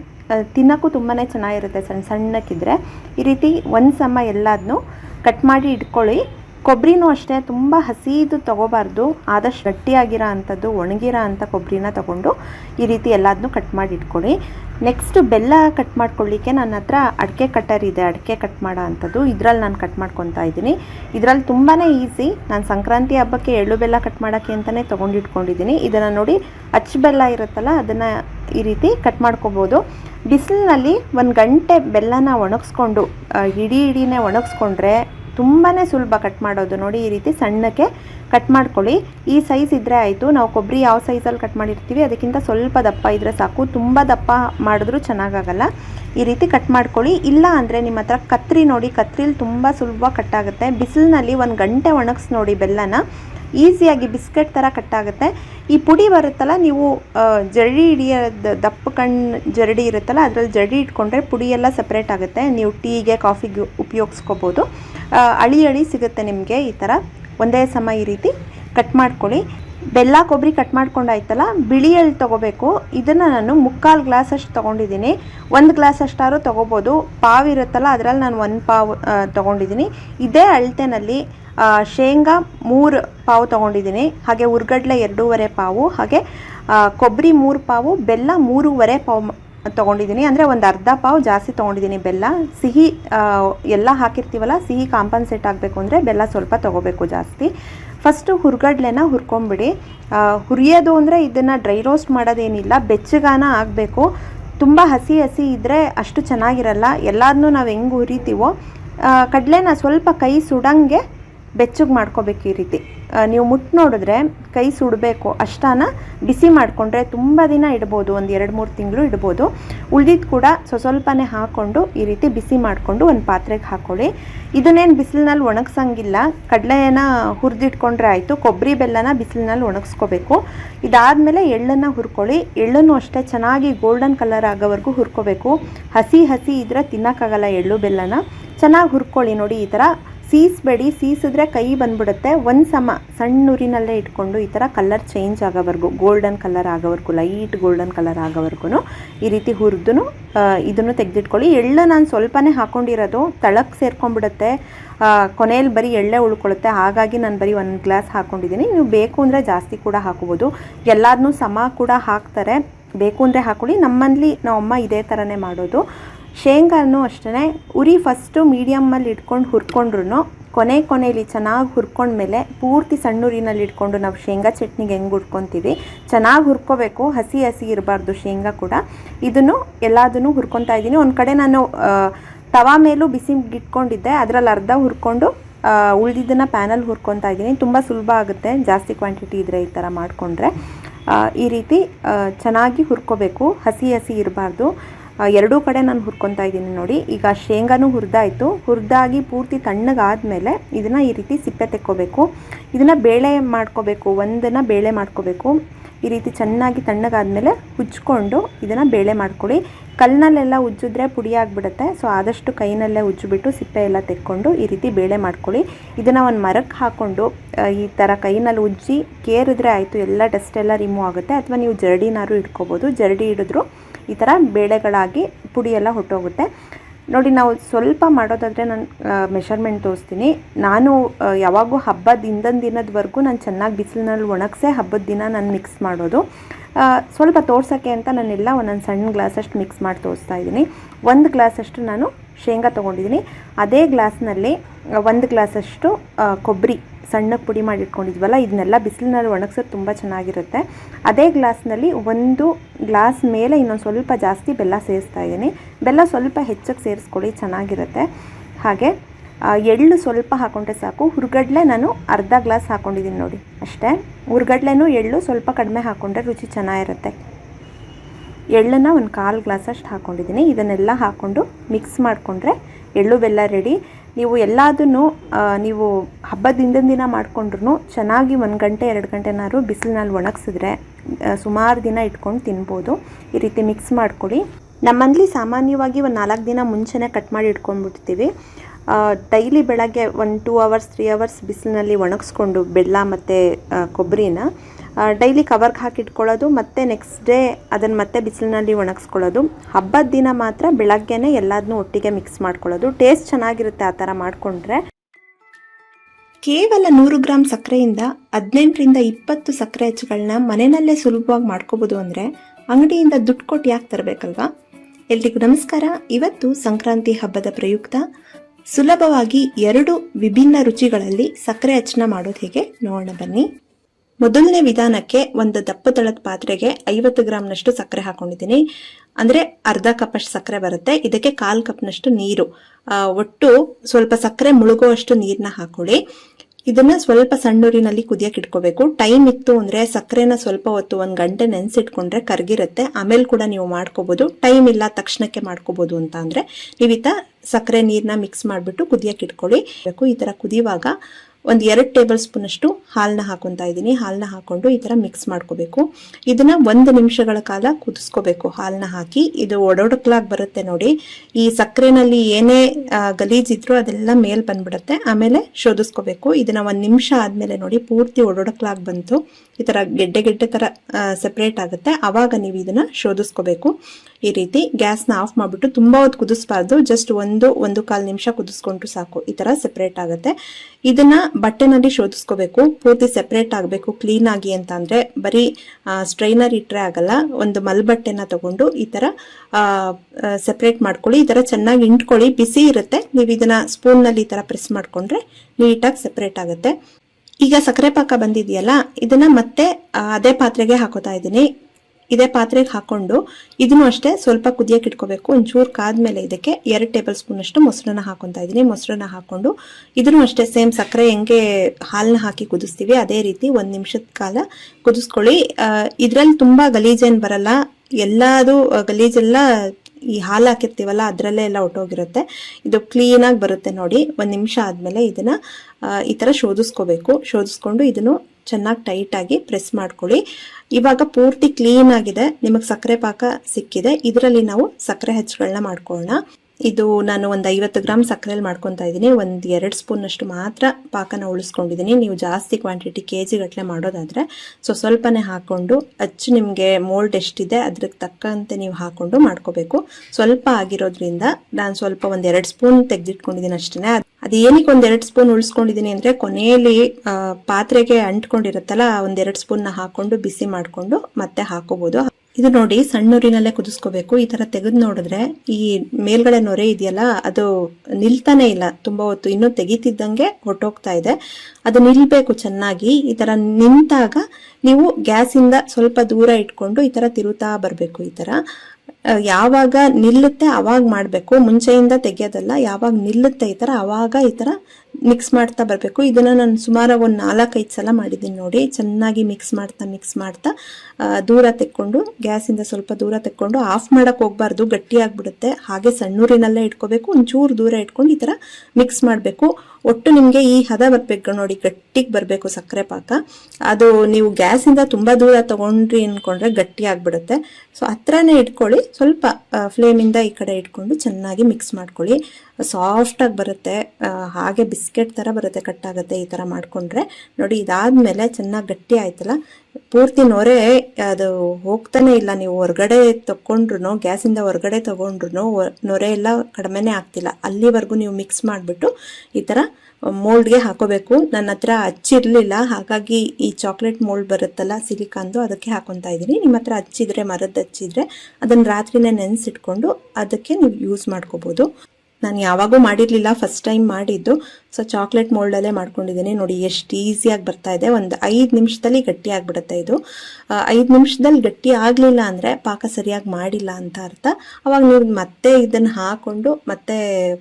ತಿನ್ನೋಕ್ಕೂ ತುಂಬಾ ಚೆನ್ನಾಗಿರುತ್ತೆ ಸಣ್ಣ ಸಣ್ಣಕ್ಕಿದ್ರೆ. ಈ ರೀತಿ ಒಂದು ಸಮ ಎಲ್ಲದನ್ನೂ ಕಟ್ ಮಾಡಿ ಇಟ್ಕೊಳ್ಳಿ. ಕೊಬ್ಬರಿನೂ ಅಷ್ಟೇ, ತುಂಬ ಹಸಿದು ತೊಗೋಬಾರ್ದು. ಆದಷ್ಟು ಗಟ್ಟಿಯಾಗಿರೋ ಅಂಥದ್ದು, ಒಣಗಿರೋ ಅಂಥ ಕೊಬ್ಬರಿನ ತೊಗೊಂಡು ಈ ರೀತಿ ಎಲ್ಲದನ್ನೂ ಕಟ್ ಮಾಡಿ ಇಟ್ಕೊಳ್ಳಿ. ನೆಕ್ಸ್ಟ್ ಬೆಲ್ಲ ಕಟ್ ಮಾಡ್ಕೊಳ್ಳಿಕ್ಕೆ ನನ್ನ ಹತ್ರ ಅಡಿಕೆ ಕಟ್ಟರ್ ಇದೆ. ಅಡಿಕೆ ಕಟ್ ಮಾಡೋ ಅಂಥದ್ದು. ಇದರಲ್ಲಿ ನಾನು ಕಟ್ ಮಾಡ್ಕೊತಾ ಇದ್ದೀನಿ. ಇದರಲ್ಲಿ ತುಂಬಾ ಈಸಿ. ನಾನು ಸಂಕ್ರಾಂತಿ ಹಬ್ಬಕ್ಕೆ ಎಳ್ಳು ಬೆಲ್ಲ ಕಟ್ ಮಾಡೋಕ್ಕೆ ಅಂತಲೇ ತೊಗೊಂಡಿಟ್ಕೊಂಡಿದ್ದೀನಿ. ಇದನ್ನು ನೋಡಿ ಅಚ್ಚು ಬೆಲ್ಲ ಇರುತ್ತಲ್ಲ, ಅದನ್ನು ಈ ರೀತಿ ಕಟ್ ಮಾಡ್ಕೋಬೋದು. ಬಿಸಿಲಿನಲ್ಲಿ ಒಂದು ಗಂಟೆ ಬೆಲ್ಲನ ಒಣಗಿಸ್ಕೊಂಡು ಇಡೀ ಇಡೀನೇ ಒಣಗಿಸ್ಕೊಂಡ್ರೆ ತುಂಬಾ ಸುಲಭ ಕಟ್ ಮಾಡೋದು ನೋಡಿ ಈ ರೀತಿ ಸಣ್ಣಕ್ಕೆ ಕಟ್ ಮಾಡ್ಕೊಳ್ಳಿ. ಈ ಸೈಜ್ ಇದ್ದರೆ ಆಯಿತು. ನಾವು ಕೊಬ್ಬರಿ ಯಾವ ಸೈಜಲ್ಲಿ ಕಟ್ ಮಾಡಿರ್ತೀವಿ, ಅದಕ್ಕಿಂತ ಸ್ವಲ್ಪ ದಪ್ಪ ಇದ್ದರೆ ಸಾಕು. ತುಂಬ ದಪ್ಪ ಮಾಡಿದ್ರೂ ಚೆನ್ನಾಗಾಗಲ್ಲ. ಈ ರೀತಿ ಕಟ್ ಮಾಡ್ಕೊಳ್ಳಿ. ಇಲ್ಲ ಅಂದರೆ ನಿಮ್ಮ ಹತ್ರ ಕತ್ರಿ ನೋಡಿ, ಕತ್ರಿಲಿ ತುಂಬ ಸುಲಭ ಕಟ್ಟಾಗುತ್ತೆ ಬಿಸಿಲಿನಲ್ಲಿ ಒಂದು ಗಂಟೆ ಒಣಗಿಸಿ ನೋಡಿ ಬೆಲ್ಲನ. ಈಸಿಯಾಗಿ ಬಿಸ್ಕೆಟ್ ಥರ ಕಟ್ಟಾಗುತ್ತೆ ಈ ಪುಡಿ ಬರುತ್ತಲ್ಲ, ನೀವು ಜರಡಿ ಹಿಡಿಯೋದು ದಪ್ಪ ಕಣ್ಣು ಜರಡಿ ಇರುತ್ತಲ್ಲ, ಅದರಲ್ಲಿ ಜರಡಿ ಇಟ್ಕೊಂಡ್ರೆ ಪುಡಿ ಎಲ್ಲ ಸಪ್ರೇಟ್ ಆಗುತ್ತೆ. ನೀವು ಟೀಗೆ, ಕಾಫಿಗೆ ಉಪಯೋಗಿಸ್ಕೋಬೋದು. ಅಳಿ ಅಳಿ ಸಿಗುತ್ತೆ ನಿಮಗೆ ಈ ಥರ ಒಂದೇ ಸಮ ಈ ರೀತಿ ಕಟ್ ಮಾಡ್ಕೊಳ್ಳಿ. ಬೆಲ್ಲ, ಕೊಬ್ಬರಿ ಕಟ್ ಮಾಡ್ಕೊಂಡಾಯ್ತಲ್ಲ, ಬಿಳಿ ಎಳ್ಳು ತೊಗೋಬೇಕು. ಇದನ್ನು ನಾನು ಮುಕ್ಕಾಲು ಗ್ಲಾಸ್ ಅಷ್ಟು ತೊಗೊಂಡಿದ್ದೀನಿ. ಒಂದು ಗ್ಲಾಸ್ ಅಷ್ಟಾದ್ರೂ ತೊಗೋಬೋದು. ಪಾವು ಇರುತ್ತಲ್ಲ, ಅದರಲ್ಲಿ ನಾನು ಒಂದು ಪಾವು ತೊಗೊಂಡಿದ್ದೀನಿ. ಇದೇ ಅಳತೆನಲ್ಲಿ ಶೇಂಗಾ ಮೂರು ಪಾವು ತೊಗೊಂಡಿದ್ದೀನಿ. ಹಾಗೆ ಉರ್ಗಡ್ಲೆ ಎರಡೂವರೆ ಪಾವು, ಹಾಗೆ ಕೊಬ್ಬರಿ ಮೂರು ಪಾವು, ಬೆಲ್ಲ ಮೂರುವರೆ ಪಾವು ತೊಗೊಂಡಿದ್ದೀನಿ ಅಂದರೆ ಒಂದು ಅರ್ಧ ಪಾವು ಜಾಸ್ತಿ ತೊಗೊಂಡಿದ್ದೀನಿ ಬೆಲ್ಲ. ಸಿಹಿ ಎಲ್ಲ ಹಾಕಿರ್ತೀವಲ್ಲ, ಸಿಹಿ ಕಾಂಪನ್ಸೇಟ್ ಆಗಬೇಕು ಅಂದರೆ ಬೆಲ್ಲ ಸ್ವಲ್ಪ ತೊಗೋಬೇಕು ಜಾಸ್ತಿ. ಫಸ್ಟು ಹುರ್ಗಡ್ಲೆನ ಹುರ್ಕೊಂಬಿಡಿ. ಹುರಿಯೋದು ಅಂದರೆ ಇದನ್ನು ಡ್ರೈ ರೋಸ್ಟ್ ಮಾಡೋದೇನಿಲ್ಲ, ಬೆಚ್ಚಗಾನ ಆಗಬೇಕು. ತುಂಬ ಹಸಿ ಹಸಿ ಇದ್ದರೆ ಅಷ್ಟು ಚೆನ್ನಾಗಿರಲ್ಲ. ಎಲ್ಲದನ್ನೂ ನಾವು ಹೆಂಗೆ ಹುರಿತೀವೋ ಕಡಲೆನ ಸ್ವಲ್ಪ ಕೈ ಸುಡಂಗೆ ಬೆಚ್ಚಗೆ ಮಾಡ್ಕೋಬೇಕು ಈ ರೀತಿ. ನೀವು ಮುಟ್ಟು ನೋಡಿದ್ರೆ ಕೈ ಸುಡಬೇಕು ಅಷ್ಟಾನ ಬಿಸಿ ಮಾಡಿಕೊಂಡ್ರೆ ತುಂಬ ದಿನ ಇಡ್ಬೋದು, ಒಂದು ಎರಡು ಮೂರು ತಿಂಗಳು ಇಡ್ಬೋದು. ಉಳ್ದಿದ್ದು ಕೂಡ ಸ್ವಸ್ವಲ್ಪನೇ ಹಾಕ್ಕೊಂಡು ಈ ರೀತಿ ಬಿಸಿ ಮಾಡಿಕೊಂಡು ಒಂದು ಪಾತ್ರೆಗೆ ಹಾಕ್ಕೊಳ್ಳಿ ಇದನ್ನೇನು ಬಿಸಿಲಿನಲ್ಲಿ ಒಣಗ್ಸಂಗಿಲ್ಲ. ಕಡಲೆನ ಹುರಿದಿಟ್ಕೊಂಡ್ರೆ ಆಯಿತು ಕೊಬ್ಬರಿ ಬೆಲ್ಲನ ಬಿಸಿಲಿನಲ್ಲಿ ಒಣಗಿಸ್ಕೋಬೇಕು. ಇದಾದಮೇಲೆ ಎಳ್ಳನ್ನು ಹುರ್ಕೊಳ್ಳಿ. ಎಳ್ಳನ್ನು ಅಷ್ಟೇ ಚೆನ್ನಾಗಿ ಗೋಲ್ಡನ್ ಕಲರ್ ಆಗೋವರೆಗೂ ಹುರ್ಕೋಬೇಕು. ಹಸಿ ಹಸಿ ಇದ್ರೆ ತಿನ್ನೋಕ್ಕಾಗಲ್ಲ ಎಳ್ಳು ಬೆಲ್ಲನ. ಚೆನ್ನಾಗಿ ಹುರ್ಕೊಳ್ಳಿ ನೋಡಿ ಈ ಥರ ಸೀಸ್ಬೇಡಿ, ಸೀಸಿದ್ರೆ ಕೈ ಬಂದ್ಬಿಡುತ್ತೆ. ಒಂದು ಸಮ ಸಣ್ಣ ಉರಿನಲ್ಲೇ ಇಟ್ಕೊಂಡು ಈ ಥರ ಕಲರ್ ಚೇಂಜ್ ಆಗೋವರೆಗೂ ಗೋಲ್ಡನ್ ಕಲರ್ ಆಗೋವರೆಗೂ ಲೈಟ್ ಗೋಲ್ಡನ್ ಕಲರ್ ಆಗೋವರೆಗೂ ಈ ರೀತಿ ಹುರಿದು ಇದನ್ನು ತೆಗೆದಿಟ್ಕೊಳ್ಳಿ. ಎಳ್ಳು ನಾನು ಸ್ವಲ್ಪನೇ ಹಾಕೊಂಡಿರೋದು ತಳಕ್ಕೆ ಸೇರ್ಕೊಂಡ್ಬಿಡುತ್ತೆ. ಕೊನೆಯಲ್ಲಿ ಬರೀ ಎಳ್ಳೆ ಉಳ್ಕೊಳ್ಳುತ್ತೆ. ಹಾಗಾಗಿ ನಾನು ಬರೀ ಒಂದು ಗ್ಲಾಸ್ ಹಾಕ್ಕೊಂಡಿದ್ದೀನಿ ನೀವು ಬೇಕು ಅಂದರೆ ಜಾಸ್ತಿ ಕೂಡ ಹಾಕೋಬೋದು. ಎಲ್ಲದನ್ನೂ ಸಮ ಕೂಡ ಹಾಕ್ತಾರೆ. ಬೇಕು ಅಂದರೆ ಹಾಕೊಳ್ಳಿ. ನಮ್ಮಲ್ಲಿ ನಮ್ಮಮ್ಮ ಇದೇ ಥರನೇ ಮಾಡೋದು. ಶೇಂಗಾನು ಅಷ್ಟೇ ಉರಿ ಫಸ್ಟು ಮೀಡಿಯಮ್ಮಲ್ಲಿ ಇಟ್ಕೊಂಡು ಹುರ್ಕೊಂಡ್ರು ಕೊನೆ ಕೊನೆಯಲ್ಲಿ ಚೆನ್ನಾಗಿ ಹುರ್ಕೊಂಡ್ಮೇಲೆ ಪೂರ್ತಿ ಸಣ್ಣ ಉರಿನಲ್ಲಿ ಇಟ್ಕೊಂಡು ನಾವು ಶೇಂಗಾ ಚಟ್ನಿಗೆ ಹೆಂಗೆ ಹುರ್ಕೊತೀವಿ, ಚೆನ್ನಾಗಿ ಹುರ್ಕೋಬೇಕು, ಹಸಿ ಹಸಿ ಇರಬಾರ್ದು ಶೇಂಗಾ ಕೂಡ. ಇದನ್ನು ಎಲ್ಲದನ್ನು ಹುರ್ಕೊತಾ ಇದ್ದೀನಿ. ಒಂದು ಕಡೆ ನಾನು ತವಾ ಮೇಲೂ ಬಿಸಿ ಇಟ್ಕೊಂಡಿದ್ದೆ ಅದರಲ್ಲಿ ಅರ್ಧ ಹುರ್ಕೊಂಡು ಉಳಿದಿದ್ದನ್ನು ಪ್ಯಾನಲ್ಲಿ ಹುರ್ಕೊತಾ ಇದ್ದೀನಿ. ತುಂಬ ಸುಲಭ ಆಗುತ್ತೆ, ಜಾಸ್ತಿ ಕ್ವಾಂಟಿಟಿ ಇದ್ದರೆ ಈ ಥರ ಮಾಡಿಕೊಂಡ್ರೆ. ಈ ರೀತಿ ಚೆನ್ನಾಗಿ ಹುರ್ಕೋಬೇಕು, ಹಸಿ ಹಸಿ ಇರಬಾರ್ದು. ಎರಡೂ ಕಡೆ ನಾನು ಹುರ್ಕೊತಾ ಇದ್ದೀನಿ ನೋಡಿ. ಈಗ ಶೇಂಗಾನು ಹುರಿದಾಯಿತು. ಹುರಿದಾಗಿ ಪೂರ್ತಿ ತಣ್ಣಗಾದ್ಮೇಲೆ ಇದನ್ನು ಈ ರೀತಿ ಸಿಪ್ಪೆ ತೆಕ್ಕೋಬೇಕು. ಇದನ್ನು ಬೇಳೆ ಮಾಡ್ಕೋಬೇಕು. ಒಂದನ್ನು ಬೇಳೆ ಮಾಡ್ಕೋಬೇಕು. ಈ ರೀತಿ ಚೆನ್ನಾಗಿ ತಣ್ಣಗಾದಮೇಲೆ ಉಜ್ಕೊಂಡು ಇದನ್ನು ಬೇಳೆ ಮಾಡ್ಕೊಳ್ಳಿ. ಕಲ್ಲಿನಲ್ಲೆಲ್ಲ ಉಜ್ಜಿದ್ರೆ ಪುಡಿ ಆಗಿಬಿಡುತ್ತೆ. ಸೊ ಆದಷ್ಟು ಕೈನಲ್ಲೇ ಉಜ್ಜಿಬಿಟ್ಟು ಸಿಪ್ಪೆ ಎಲ್ಲ ತೆಕ್ಕೊಂಡು ಈ ರೀತಿ ಬೇಳೆ ಮಾಡ್ಕೊಳ್ಳಿ. ಇದನ್ನು ಒಂದು ಮರಕ್ಕೆ ಹಾಕ್ಕೊಂಡು ಈ ಥರ ಕೈನಲ್ಲಿ ಉಜ್ಜಿ ಕೇರಿದ್ರೆ ಆಯಿತು, ಎಲ್ಲ ಡಸ್ಟ್ ಎಲ್ಲ ರಿಮೂವ್ ಆಗುತ್ತೆ. ಅಥವಾ ನೀವು ಜರಡಿನಾರು ಇಟ್ಕೋಬೋದು. ಜರಡಿ ಹಿಡಿದ್ರು ಈ ಥರ ಬೇಳೆಗಳಾಗಿ ಪುಡಿ ಎಲ್ಲ ಹೊಟ್ಟೋಗುತ್ತೆ ನೋಡಿ ನಾವು ಸ್ವಲ್ಪ ಮಾಡೋದಾದರೆ ನಾನು ಮೆಷರ್ಮೆಂಟ್ ತೋರಿಸ್ತೀನಿ. ನಾನು ಯಾವಾಗೂ ಹಬ್ಬದ ಹಿಂದಿನ ದಿನದವರೆಗೂ ನಾನು ಚೆನ್ನಾಗಿ ಬಿಸಿಲಿನಲ್ಲಿ ಒಣಗಿಸೇ ಹಬ್ಬದ ದಿನ ನಾನು ಮಿಕ್ಸ್ ಮಾಡೋದು. ಸ್ವಲ್ಪ ತೋರ್ಸೋಕ್ಕೆ ಅಂತ ನಾನೆಲ್ಲ ಒಂದೊಂದು ಸಣ್ಣ ಗ್ಲಾಸಷ್ಟು ಮಿಕ್ಸ್ ಮಾಡಿ ತೋರಿಸ್ತಾ ಇದ್ದೀನಿ. ಒಂದು ಗ್ಲಾಸಷ್ಟು ನಾನು ಶೇಂಗಾ ತೊಗೊಂಡಿದ್ದೀನಿ. ಅದೇ ಗ್ಲಾಸ್ನಲ್ಲಿ ಒಂದು ಗ್ಲಾಸಷ್ಟು ಕೊಬ್ಬರಿ ಸಣ್ಣಗೆ ಪುಡಿ ಮಾಡಿಟ್ಕೊಂಡಿದ್ವಲ್ಲ ಇದನ್ನೆಲ್ಲ ಬಿಸಿಲಿನಲ್ಲಿ ಒಣಗಿಸೋದು ತುಂಬ ಚೆನ್ನಾಗಿರುತ್ತೆ. ಅದೇ ಗ್ಲಾಸ್ನಲ್ಲಿ ಒಂದು ಗ್ಲಾಸ್ ಮೇಲೆ ಇನ್ನೊಂದು ಸ್ವಲ್ಪ ಜಾಸ್ತಿ ಬೆಲ್ಲ ಸೇರಿಸ್ತಾ ಇದ್ದೀನಿ. ಬೆಲ್ಲ ಸ್ವಲ್ಪ ಹೆಚ್ಚಕ್ಕೆ ಸೇರಿಸ್ಕೊಳ್ಳಿ, ಚೆನ್ನಾಗಿರುತ್ತೆ. ಹಾಗೆ ಎಳ್ಳು ಸ್ವಲ್ಪ ಹಾಕೊಂಡ್ರೆ ಸಾಕು. ಹುರ್ಗಡ್ಲೆ ನಾನು ಅರ್ಧ ಗ್ಲಾಸ್ ಹಾಕೊಂಡಿದ್ದೀನಿ ನೋಡಿ, ಅಷ್ಟೇ. ಹುರ್ಗಡ್ಲೆನೂ ಎಳ್ಳು ಸ್ವಲ್ಪ ಕಡಿಮೆ ಹಾಕೊಂಡ್ರೆ ರುಚಿ ಚೆನ್ನಾಗಿರುತ್ತೆ. ಎಳ್ಳನ್ನು ಒಂದು ಕಾಲು ಗ್ಲಾಸಷ್ಟು ಹಾಕ್ಕೊಂಡಿದ್ದೀನಿ ಇದನ್ನೆಲ್ಲ ಹಾಕ್ಕೊಂಡು ಮಿಕ್ಸ್ ಮಾಡಿಕೊಂಡ್ರೆ ಎಳ್ಳು ಬೆಲ್ಲ ರೆಡಿ ನೀವು ಎಲ್ಲದನ್ನು ನೀವು ಹಬ್ಬದಿಂದ ದಿನ ಮಾಡಿಕೊಂಡ್ರು ಚೆನ್ನಾಗಿ ಒಂದು ಗಂಟೆ, ಎರಡು ಗಂಟೆನಾದ್ರು ಬಿಸಿಲಿನಲ್ಲಿ ಒಣಗಿಸಿದ್ರೆ ಸುಮಾರು ದಿನ ಇಟ್ಕೊಂಡು ತಿನ್ಬೋದು. ಈ ರೀತಿ ಮಿಕ್ಸ್ ಮಾಡಿಕೊಡಿ. ನಮ್ಮಲ್ಲಿ ಸಾಮಾನ್ಯವಾಗಿ ಒಂದು ನಾಲ್ಕು ದಿನ ಮುಂಚೆನೇ ಕಟ್ ಮಾಡಿ ಇಟ್ಕೊಂಡ್ಬಿಡ್ತೀವಿ. ಡೈಲಿ ಬೆಳಗ್ಗೆ ಒಂದು ಟೂ ಅವರ್ಸ್ ತ್ರೀ ಅವರ್ಸ್ ಬಿಸಿಲಿನಲ್ಲಿ ಒಣಗಿಸ್ಕೊಂಡು ಬೆಲ್ಲ ಮತ್ತು ಕೊಬ್ಬರಿನ ಡೈಲಿ ಕವರ್ಗೆ ಹಾಕಿ ಇಟ್ಕೊಳ್ಳೋದು, ಮತ್ತು ನೆಕ್ಸ್ಟ್ ಡೇ ಅದನ್ನು ಮತ್ತೆ ಬಿಸಿಲಿನಲ್ಲಿ ಒಣಗಿಸ್ಕೊಳ್ಳೋದು. ಹಬ್ಬದ ದಿನ ಮಾತ್ರ ಬೆಳಗ್ಗೆನೇ ಎಲ್ಲದನ್ನೂ ಒಟ್ಟಿಗೆ ಮಿಕ್ಸ್ ಮಾಡ್ಕೊಳ್ಳೋದು. ಟೇಸ್ಟ್ ಚೆನ್ನಾಗಿರುತ್ತೆ ಆ ಥರ ಮಾಡಿಕೊಂಡ್ರೆ. ಕೇವಲ ನೂರು ಗ್ರಾಮ್ ಸಕ್ಕರೆಯಿಂದ ಹದಿನೆಂಟರಿಂದ ಇಪ್ಪತ್ತು ಸಕ್ಕರೆ ಹೆಚ್ಚುಗಳನ್ನ ಮನೆಯಲ್ಲೇ ಸುಲಭವಾಗಿ ಮಾಡ್ಕೋಬೋದು ಅಂದರೆ ಅಂಗಡಿಯಿಂದ ದುಡ್ಡು ಕೊಟ್ಟು ಯಾಕೆ ತರಬೇಕಲ್ವಾ? ಎಲ್ರಿಗೂ ನಮಸ್ಕಾರ. ಇವತ್ತು ಸಂಕ್ರಾಂತಿ ಹಬ್ಬದ ಪ್ರಯುಕ್ತ, ಸುಲಭವಾಗಿ ಎರಡು ವಿಭಿನ್ನ ರುಚಿಗಳಲ್ಲಿ ಸಕ್ಕರೆ ಹಚ್ಚನ ಮಾಡೋದು ಹೇಗೆ? ನೋಡೋಣ ಬನ್ನಿ. ಮೊದಲನೇ ವಿಧಾನಕ್ಕೆ ಒಂದು ದಪ್ಪ ತಳದ ಪಾತ್ರೆಗೆ ಐವತ್ತು ಗ್ರಾಮ್ನಷ್ಟು ಸಕ್ಕರೆ ಹಾಕೊಂಡಿದ್ದೀನಿ. ಅಂದ್ರೆ ಅರ್ಧ ಕಪ್ಪಷ್ಟು ಸಕ್ಕರೆ ಬರುತ್ತೆ. ಇದಕ್ಕೆ ಕಾಲು ಕಪ್ನಷ್ಟು ನೀರು. ಒಟ್ಟು ಸ್ವಲ್ಪ ಸಕ್ಕರೆ ಮುಳುಗುವಷ್ಟು ನೀರನ್ನ ಹಾಕೊಳ್ಳಿ. ಇದನ್ನ ಸ್ವಲ್ಪ ಸಣ್ಣೂರಿನಲ್ಲಿ ಕುದಿಯಕ್ಕೆ ಇಟ್ಕೋಬೇಕು. ಟೈಮ್ ಇತ್ತು ಅಂದ್ರೆ ಸಕ್ಕರೆನ ಸ್ವಲ್ಪ ಹೊತ್ತು ಒಂದು ಗಂಟೆ ನೆನೆಸಿಟ್ಕೊಂಡ್ರೆ ಕರ್ಗಿರುತ್ತೆ. ಆಮೇಲೆ ಕೂಡ ನೀವು ಮಾಡ್ಕೋಬಹುದು ಟೈಮ್ ಇಲ್ಲ ತಕ್ಷಣಕ್ಕೆ ಮಾಡ್ಕೋಬಹುದು ಅಂತ ಅಂದ್ರೆ ನೀವು ಸಕ್ಕರೆ ನೀರನ್ನ ಮಿಕ್ಸ್ ಮಾಡಿಬಿಟ್ಟು ಕುದಿಯಕ್ಕೆ ಇಟ್ಕೊಳ್ಳಿ. ಈ ತರ ಕುದಿಯುವಾಗ ಒಂದು ಎರಡು ಟೇಬಲ್ ಸ್ಪೂನ್ ಅಷ್ಟು ಹಾಲನ್ನ ಹಾಕೊಂತಾ ಇದ್ದೀನಿ. ಹಾಲನ್ನ ಹಾಕೊಂಡು ಈ ತರ ಮಿಕ್ಸ್ ಮಾಡ್ಕೋಬೇಕು. ಇದನ್ನ ಒಂದು ನಿಮಿಷಗಳ ಕಾಲ ಕುದಿಸ್ಕೋಬೇಕು. ಹಾಲನ್ನ ಹಾಕಿ ಇದು ಒಡೋಡಕ್ಲಾಗಿ ಬರುತ್ತೆ ನೋಡಿ. ಈ ಸಕ್ಕರೆನಲ್ಲಿ ಏನೇ ಗಲೀಜ್ ಗಲೀಜಿದ್ರು ಅದೆಲ್ಲ ಮೇಲ್ ಬಂದ್ಬಿಡುತ್ತೆ. ಆಮೇಲೆ ಶೋಧಿಸ್ಕೋಬೇಕು. ಇದನ್ನ ಒಂದು ನಿಮಿಷ ಆದಮೇಲೆ ನೋಡಿ ಪೂರ್ತಿ ಒಡೋಡಕ್ಲಾಗಿ ಬಂತು. ಈ ತರ ಗೆಡ್ಡೆ ಗೆಡ್ಡೆ ತರ ಸೆಪರೇಟ್ ಆಗುತ್ತೆ. ಆವಾಗ ನೀವು ಇದನ್ನ ಶೋಧಿಸ್ಕೋಬೇಕು. ಈ ರೀತಿ ಗ್ಯಾಸ್ನ ಆಫ್ ಮಾಡ್ಬಿಟ್ಟು ತುಂಬಾ ಹೊತ್ತು ಕುದಿಸ್ಬಾರ್ದು. ಜಸ್ಟ್ ಒಂದು ಒಂದು ಕಾಲ್ ನಿಮಿಷ ಕುದಿಸ್ಕೊಂಡ್ರು ಸಾಕು. ಈ ತರ ಸೆಪರೇಟ್ ಆಗುತ್ತೆ. ಇದನ್ನ ಬಟ್ಟೆನಲ್ಲಿ ಶೋಧಿಸ್ಕೋಬೇಕು, ಪೂರ್ತಿ ಸೆಪ್ರೇಟ್ ಆಗಬೇಕು ಕ್ಲೀನ್ ಆಗಿ ಅಂತ ಅಂದರೆ ಬರೀ ಸ್ಟ್ರೈನರ್ ಇಟ್ಟರೆ ಆಗಲ್ಲ, ಒಂದು ಮಲ್ಬಟ್ಟೆನ ತಗೊಂಡು ಈ ಥರ ಸೆಪ್ರೇಟ್ ಮಾಡ್ಕೊಳ್ಳಿ, ಈ ಥರ ಚೆನ್ನಾಗಿ ಇಂಟ್ಕೊಳ್ಳಿ ಬಿಸಿ ಇರುತ್ತೆ, ನೀವು ಇದನ್ನು ಸ್ಪೂನ್ನಲ್ಲಿ ಈ ಥರ ಪ್ರೆಸ್ ಮಾಡಿಕೊಂಡ್ರೆ ನೀಟಾಗಿ ಸೆಪ್ರೇಟ್ ಆಗುತ್ತೆ. ಈಗ ಸಕ್ಕರೆ ಪಾಕ ಬಂದಿದೆಯಲ್ಲ, ಇದನ್ನ ಮತ್ತೆ ಅದೇ ಪಾತ್ರೆಗೆ ಹಾಕೋತಾ ಇದ್ದೀನಿ. ಇದೇ ಪಾತ್ರೆಗೆ ಹಾಕೊಂಡು ಇದನ್ನು ಅಷ್ಟೇ ಸ್ವಲ್ಪ ಕುದಿಯಕ್ಕೆ ಇಟ್ಕೋಬೇಕು. ಒಂಚೂರು ಕಾದ್ಮೇಲೆ ಇದಕ್ಕೆ ಎರಡು ಟೇಬಲ್ ಸ್ಪೂನ್ ಅಷ್ಟು ಮೊಸರನ್ನ ಹಾಕೊತಾ ಇದ್ದೀನಿ. ಮೊಸರನ್ನ ಹಾಕೊಂಡು ಇದನ್ನು ಅಷ್ಟೇ ಸೇಮ್ ಸಕ್ಕರೆ ಹೆಂಗೆ ಹಾಲನ್ನ ಹಾಕಿ ಕುದಿಸ್ತೀವಿ, ಅದೇ ರೀತಿ ಒಂದು ನಿಮಿಷದ ಕಾಲ ಕುದಿಸ್ಕೊಳ್ಳಿ. ಇದರಲ್ಲಿ ತುಂಬ ಗಲೀಜೇನು ಬರಲ್ಲ. ಎಲ್ಲದು ಗಲೀಜೆಲ್ಲ ಈ ಹಾಲು ಹಾಕಿರ್ತೀವಲ್ಲ ಅದರಲ್ಲೇ ಎಲ್ಲ ಒಟ್ಟೋಗಿರುತ್ತೆ. ಇದು ಕ್ಲೀನಾಗಿ ಬರುತ್ತೆ ನೋಡಿ. ಒಂದು ನಿಮಿಷ ಆದಮೇಲೆ ಇದನ್ನ ಈ ಥರ ಶೋಧಿಸ್ಕೋಬೇಕು. ಶೋಧಿಸ್ಕೊಂಡು ಇದನ್ನು ಚೆನ್ನಾಗಿ ಟೈಟಾಗಿ ಪ್ರೆಸ್ ಮಾಡ್ಕೊಳ್ಳಿ. ಇವಾಗ ಪೂರ್ತಿ ಕ್ಲೀನ್ ಆಗಿದೆ. ನಿಮಗೆ ಸಕ್ಕರೆ ಪಾಕ ಸಿಕ್ಕಿದೆ. ಇದರಲ್ಲಿ ನಾವು ಸಕ್ಕರೆ ಹೆಚ್ಚುಗಳನ್ನ ಮಾಡ್ಕೊಳ್ಳೋಣ. ಇದು ನಾನು ಒಂದು ಐವತ್ತು ಗ್ರಾಮ್ ಸಕ್ಕರೆಯಲ್ಲಿ ಮಾಡ್ಕೊತಾ ಇದ್ದೀನಿ. ಒಂದು ಎರಡು ಸ್ಪೂನ್ ಅಷ್ಟು ಮಾತ್ರ ಪಾಕನ ಉಳಿಸ್ಕೊಂಡಿದ್ದೀನಿ. ನೀವು ಜಾಸ್ತಿ ಕ್ವಾಂಟಿಟಿ ಕೆ ಜಿ ಗಟ್ಟಲೆ ಮಾಡೋದಾದ್ರೆ ಸೊ ಸ್ವಲ್ಪನೇ ಹಾಕೊಂಡು ಅಚ್ಚು ನಿಮಗೆ ಮೋಲ್ಡ್ ಎಷ್ಟಿದೆ ಅದ್ರಕ್ಕೆ ತಕ್ಕಂತೆ ನೀವು ಹಾಕೊಂಡು ಮಾಡ್ಕೋಬೇಕು. ಸ್ವಲ್ಪ ಆಗಿರೋದ್ರಿಂದ ನಾನು ಸ್ವಲ್ಪ ಒಂದು ಎರಡು ಸ್ಪೂನ್ ತೆಗೆದಿಟ್ಕೊಂಡಿದ್ದೀನಿ ಅಷ್ಟೇ ಅದು ಏನಕ್ಕೆ ಒಂದೆರಡು ಸ್ಪೂನ್ ಉಳಿಸ್ಕೊಂಡಿದ್ದೀನಿ ಅಂದರೆ ಕೊನೆಯಲ್ಲಿ ಪಾತ್ರೆಗೆ ಅಂಟ್ಕೊಂಡಿರುತ್ತಲ್ಲ ಒಂದೆರಡು ಸ್ಪೂನ್ನ ಸ್ಪೂನ್ ಹಾಕೊಂಡು ಬಿಸಿ ಮಾಡಿಕೊಂಡು ಮತ್ತೆ ಹಾಕೋಬೋದು. ಇದು ನೋಡಿ ಸಣ್ಣೂರಿನಲ್ಲೇ ಕುದಿಸ್ಕೋಬೇಕು. ಈ ಥರ ತೆಗೆದು ನೋಡಿದ್ರೆ ಈ ಮೇಲ್ಗಡೆ ನೊರೆ ಇದೆಯಲ್ಲ ಅದು ನಿಲ್ತಾನೆ ಇಲ್ಲ. ತುಂಬ ಹೊತ್ತು ಇನ್ನೂ ತೆಗಿತಿದ್ದಂಗೆ ಹೊಟ್ಟೋಗ್ತಾ ಇದೆ. ಅದು ನಿಲ್ಬೇಕು ಚೆನ್ನಾಗಿ. ಈ ಥರ ನಿಂತಾಗ ನೀವು ಗ್ಯಾಸಿಂದ ಸ್ವಲ್ಪ ದೂರ ಇಟ್ಕೊಂಡು ಈ ಥರ ತಿರುತ್ತಾ ಬರಬೇಕು ಈ ಆ, ಯಾವಾಗ ನಿಲ್ಲುತ್ತೆ ಅವಾಗ ಮಾಡಬೇಕು. ಮುಂಚೆಯಿಂದ ತೆಗಿಯೋದಲ್ಲ ಯಾವಾಗ ನಿಲ್ಲುತ್ತೆ ಈ ಥರ ಅವಾಗ ಈ ಥರ ಮಿಕ್ಸ್ ಮಾಡ್ತಾ ಬರಬೇಕು. ಇದನ್ನು ನಾನು ಸುಮಾರು ಒಂದು ನಾಲ್ಕೈದು ಸಲ ಮಾಡಿದ್ದೀನಿ ನೋಡಿ. ಚೆನ್ನಾಗಿ ಮಿಕ್ಸ್ ಮಾಡ್ತಾ ಮಿಕ್ಸ್ ಮಾಡ್ತಾ ದೂರ ತೆಕ್ಕೊಂಡು, ಗ್ಯಾಸಿಂದ ಸ್ವಲ್ಪ ದೂರ ತೆಕ್ಕೊಂಡು, ಆಫ್ ಮಾಡೋಕ್ಕೆ ಹೋಗ್ಬಾರ್ದು. ಗಟ್ಟಿ ಆಗಿಬಿಡುತ್ತೆ. ಹಾಗೆ ಸಣ್ಣೂರಿನಲ್ಲೇ ಇಟ್ಕೋಬೇಕು. ಒಂಚೂರು ದೂರ ಇಟ್ಕೊಂಡು ಈ ಥರ ಮಿಕ್ಸ್ ಮಾಡಬೇಕು. ಒಟ್ಟು ನಿಮಗೆ ಈ ಹದ ಬರಬೇಕು ನೋಡಿ. ಗಟ್ಟಿಗೆ ಬರಬೇಕು ಸಕ್ಕರೆ ಪಾಕ. ಅದು ನೀವು ಗ್ಯಾಸಿಂದ ತುಂಬ ದೂರ ತಗೊಂಡ್ರಿ ಅಂದ್ಕೊಂಡ್ರೆ ಗಟ್ಟಿ ಆಗಿಬಿಡುತ್ತೆ. ಸೊ, ಹತ್ರನೇ ಇಟ್ಕೊಳ್ಳಿ. ಸ್ವಲ್ಪ ಫ್ಲೇಮಿಂದ ಈ ಕಡೆ ಇಟ್ಕೊಂಡು ಚೆನ್ನಾಗಿ ಮಿಕ್ಸ್ ಮಾಡ್ಕೊಳ್ಳಿ. ಸಾಫ್ಟಾಗಿ ಬರುತ್ತೆ. ಹಾಗೆ ಬಿಸ್ಕೆಟ್ ಥರ ಬರುತ್ತೆ ಕಟ್ಟಾಗುತ್ತೆ ಈ ಥರ ಮಾಡಿಕೊಂಡ್ರೆ. ನೋಡಿ, ಇದಾದಮೇಲೆ ಚೆನ್ನಾಗಿ ಗಟ್ಟಿ ಆಯ್ತಲ್ಲ? ಪೂರ್ತಿ ನೊರೆ, ಅದು ಹೋಗ್ತಾನೆ ಇಲ್ಲ. ನೀವು ಹೊರಗಡೆ ತಗೊಂಡ್ರು ಗ್ಯಾಸಿಂದ ಹೊರಗಡೆ ತಗೊಂಡ್ರು ನೊರೆ ಎಲ್ಲ ಕಡಿಮೆನೇ ಆಗ್ತಿಲ್ಲ. ಅಲ್ಲಿವರೆಗೂ ನೀವು ಮಿಕ್ಸ್ ಮಾಡಿಬಿಟ್ಟು ಈ ಥರ ಮೋಲ್ಡ್ಗೆ ಹಾಕೋಬೇಕು. ನನ್ನ ಹತ್ರ ಹಚ್ಚಿರಲಿಲ್ಲ ಹಾಗಾಗಿ ಈ ಚಾಕ್ಲೇಟ್ ಮೋಲ್ಡ್ ಬರುತ್ತಲ್ಲ ಸಿಲಿಕಾನ್ದು ಅದಕ್ಕೆ ಹಾಕೊತಾ ಇದ್ದೀನಿ. ನಿಮ್ಮ ಹತ್ರ ಹಚ್ಚಿದ್ರೆ ಮರದ್ದು ಹಚ್ಚಿದ್ರೆ ಅದನ್ನು ರಾತ್ರಿನೇ ನೆನೆಸಿಟ್ಕೊಂಡು ಅದಕ್ಕೆ ನೀವು ಯೂಸ್ ಮಾಡ್ಕೋಬೋದು. ನಾನು ಯಾವಾಗೂ ಮಾಡಿರಲಿಲ್ಲ ಫಸ್ಟ್ ಟೈಮ್ ಮಾಡಿದ್ದು. ಸೊ ಚಾಕ್ಲೇಟ್ ಮೋಲ್ಡಲ್ಲೇ ಮಾಡ್ಕೊಂಡಿದ್ದೀನಿ. ನೋಡಿ, ಎಷ್ಟು ಈಸಿಯಾಗಿ ಬರ್ತಾ ಇದೆ. ಒಂದು ಐದು ನಿಮಿಷದಲ್ಲಿ ಗಟ್ಟಿ ಆಗಿಬಿಡುತ್ತೆ ಇದು. ಐದು ನಿಮಿಷದಲ್ಲಿ ಗಟ್ಟಿ ಆಗಲಿಲ್ಲ ಅಂದರೆ ಪಾಕ ಸರಿಯಾಗಿ ಮಾಡಿಲ್ಲ ಅಂತ ಅರ್ಥ. ಅವಾಗ ನೀವು ಮತ್ತೆ ಇದನ್ನು ಹಾಕೊಂಡು ಮತ್ತೆ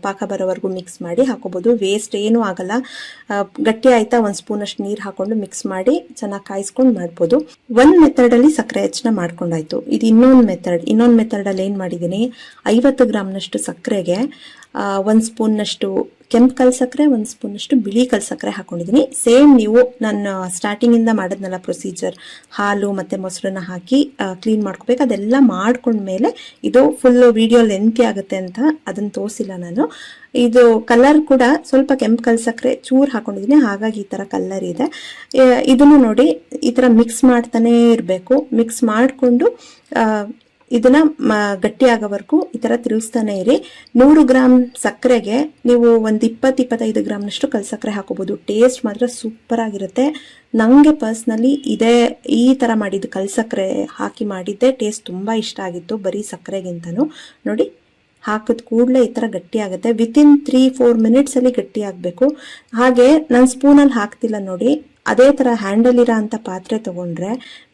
ಪಾಕ ಬರೋವರೆಗೂ ಮಿಕ್ಸ್ ಮಾಡಿ ಹಾಕೋಬೋದು. ವೇಸ್ಟ್ ಏನೂ ಆಗಲ್ಲ. ಗಟ್ಟಿ ಆಯ್ತಾ ಒಂದು ಸ್ಪೂನಷ್ಟು ನೀರು ಹಾಕೊಂಡು ಮಿಕ್ಸ್ ಮಾಡಿ ಚೆನ್ನಾಗಿ ಕಾಯಿಸ್ಕೊಂಡು ಮಾಡ್ಬೋದು. ಒಂದು ಮೆಥಡಲ್ಲಿ ಸಕ್ಕರೆ ಹೆಚ್ಚನ ಮಾಡ್ಕೊಂಡಾಯ್ತು. ಇದು ಇನ್ನೊಂದು ಮೆಥಡ್ ಇನ್ನೊಂದು ಮೆಥಡಲ್ಲಿ ಏನು ಮಾಡಿದ್ದೀನಿ? ಐವತ್ತು ಗ್ರಾಮ್ನಷ್ಟು ಸಕ್ಕರೆಗೆ ಒಂದು ಸ್ಪೂನ್ನಷ್ಟು ಕೆಂಪು ಕಲ್ ಸಕ್ಕರೆ ಒಂದು ಸ್ಪೂನಷ್ಟು ಬಿಳಿ ಕಲ್ ಸಕ್ಕರೆ ಹಾಕೊಂಡಿದ್ದೀನಿ ಸೇಮ್ ನೀವು ನಾನು ಸ್ಟಾರ್ಟಿಂಗಿಂದ ಮಾಡಿದ್ನಲ್ಲ ಪ್ರೊಸೀಜರ್ ಹಾಲು ಮತ್ತು ಮೊಸರನ್ನ ಹಾಕಿ ಕ್ಲೀನ್ ಮಾಡ್ಕೋಬೇಕು. ಅದೆಲ್ಲ ಮಾಡ್ಕೊಂಡ್ಮೇಲೆ ಇದು ಫುಲ್ ವಿಡಿಯೋ ಲೆಂತಿ ಆಗುತ್ತೆ ಅಂತ ಅದನ್ನು ತೋರಿಸಿಲ್ಲ ನಾನು. ಇದು ಕಲರ್ ಕೂಡ ಸ್ವಲ್ಪ ಕೆಂಪು ಕಲ್ ಸಕ್ಕರೆ ಚೂರು ಹಾಕೊಂಡಿದ್ದೀನಿ ಹಾಗಾಗಿ ಈ ಥರ ಕಲರ್ ಇದೆ. ಇದನ್ನು ನೋಡಿ ಈ ಥರ ಮಿಕ್ಸ್ ಮಾಡ್ತಾನೇ ಇರಬೇಕು. ಮಿಕ್ಸ್ ಮಾಡಿಕೊಂಡು ಇದನ್ನ ಗಟ್ಟಿ ಆಗೋವರೆಗೂ ಈ ಥರ ತಿರುಗಿಸ್ತಾನೆ ಇರಿ. ನೂರು ಗ್ರಾಮ್ ಸಕ್ಕರೆಗೆ ನೀವು ಒಂದು ಇಪ್ಪತ್ತು, ಇಪ್ಪತ್ತೈದು ಗ್ರಾಮ್ನಷ್ಟು ಕಲ್ ಸಕ್ಕರೆ ಹಾಕೋಬೋದು. ಟೇಸ್ಟ್ ಮಾತ್ರ ಸೂಪರ್ ಆಗಿರುತ್ತೆ. ನನಗೆ ಪರ್ಸ್ನಲಿ ಇದೇ, ಈ ಥರ ಮಾಡಿದ್ದು ಕಲ್ ಸಕ್ಕರೆ ಹಾಕಿ ಮಾಡಿದ್ದೆ ಟೇಸ್ಟ್ ತುಂಬ ಇಷ್ಟ ಆಗಿತ್ತು ಬರೀ ಸಕ್ಕರೆಗಿಂತನೂ. ನೋಡಿ, ಹಾಕಿದ ಕೂಡಲೇ ಈ ಥರ ಗಟ್ಟಿ ಆಗುತ್ತೆ ವಿತಿನ್ ತ್ರೀ ಫೋರ್ ಮಿನಿಟ್ಸಲ್ಲಿ ಗಟ್ಟಿ ಆಗಬೇಕು ಹಾಗೆ ನಾನು ಸ್ಪೂನಲ್ಲಿ ಹಾಕ್ತಿಲ್ಲ ನೋಡಿ. ಅದೇ ಥರ ಹ್ಯಾಂಡಲ್ ಇರೋ ಅಂಥ ಪಾತ್ರೆ ತೊಗೊಂಡ್ರೆ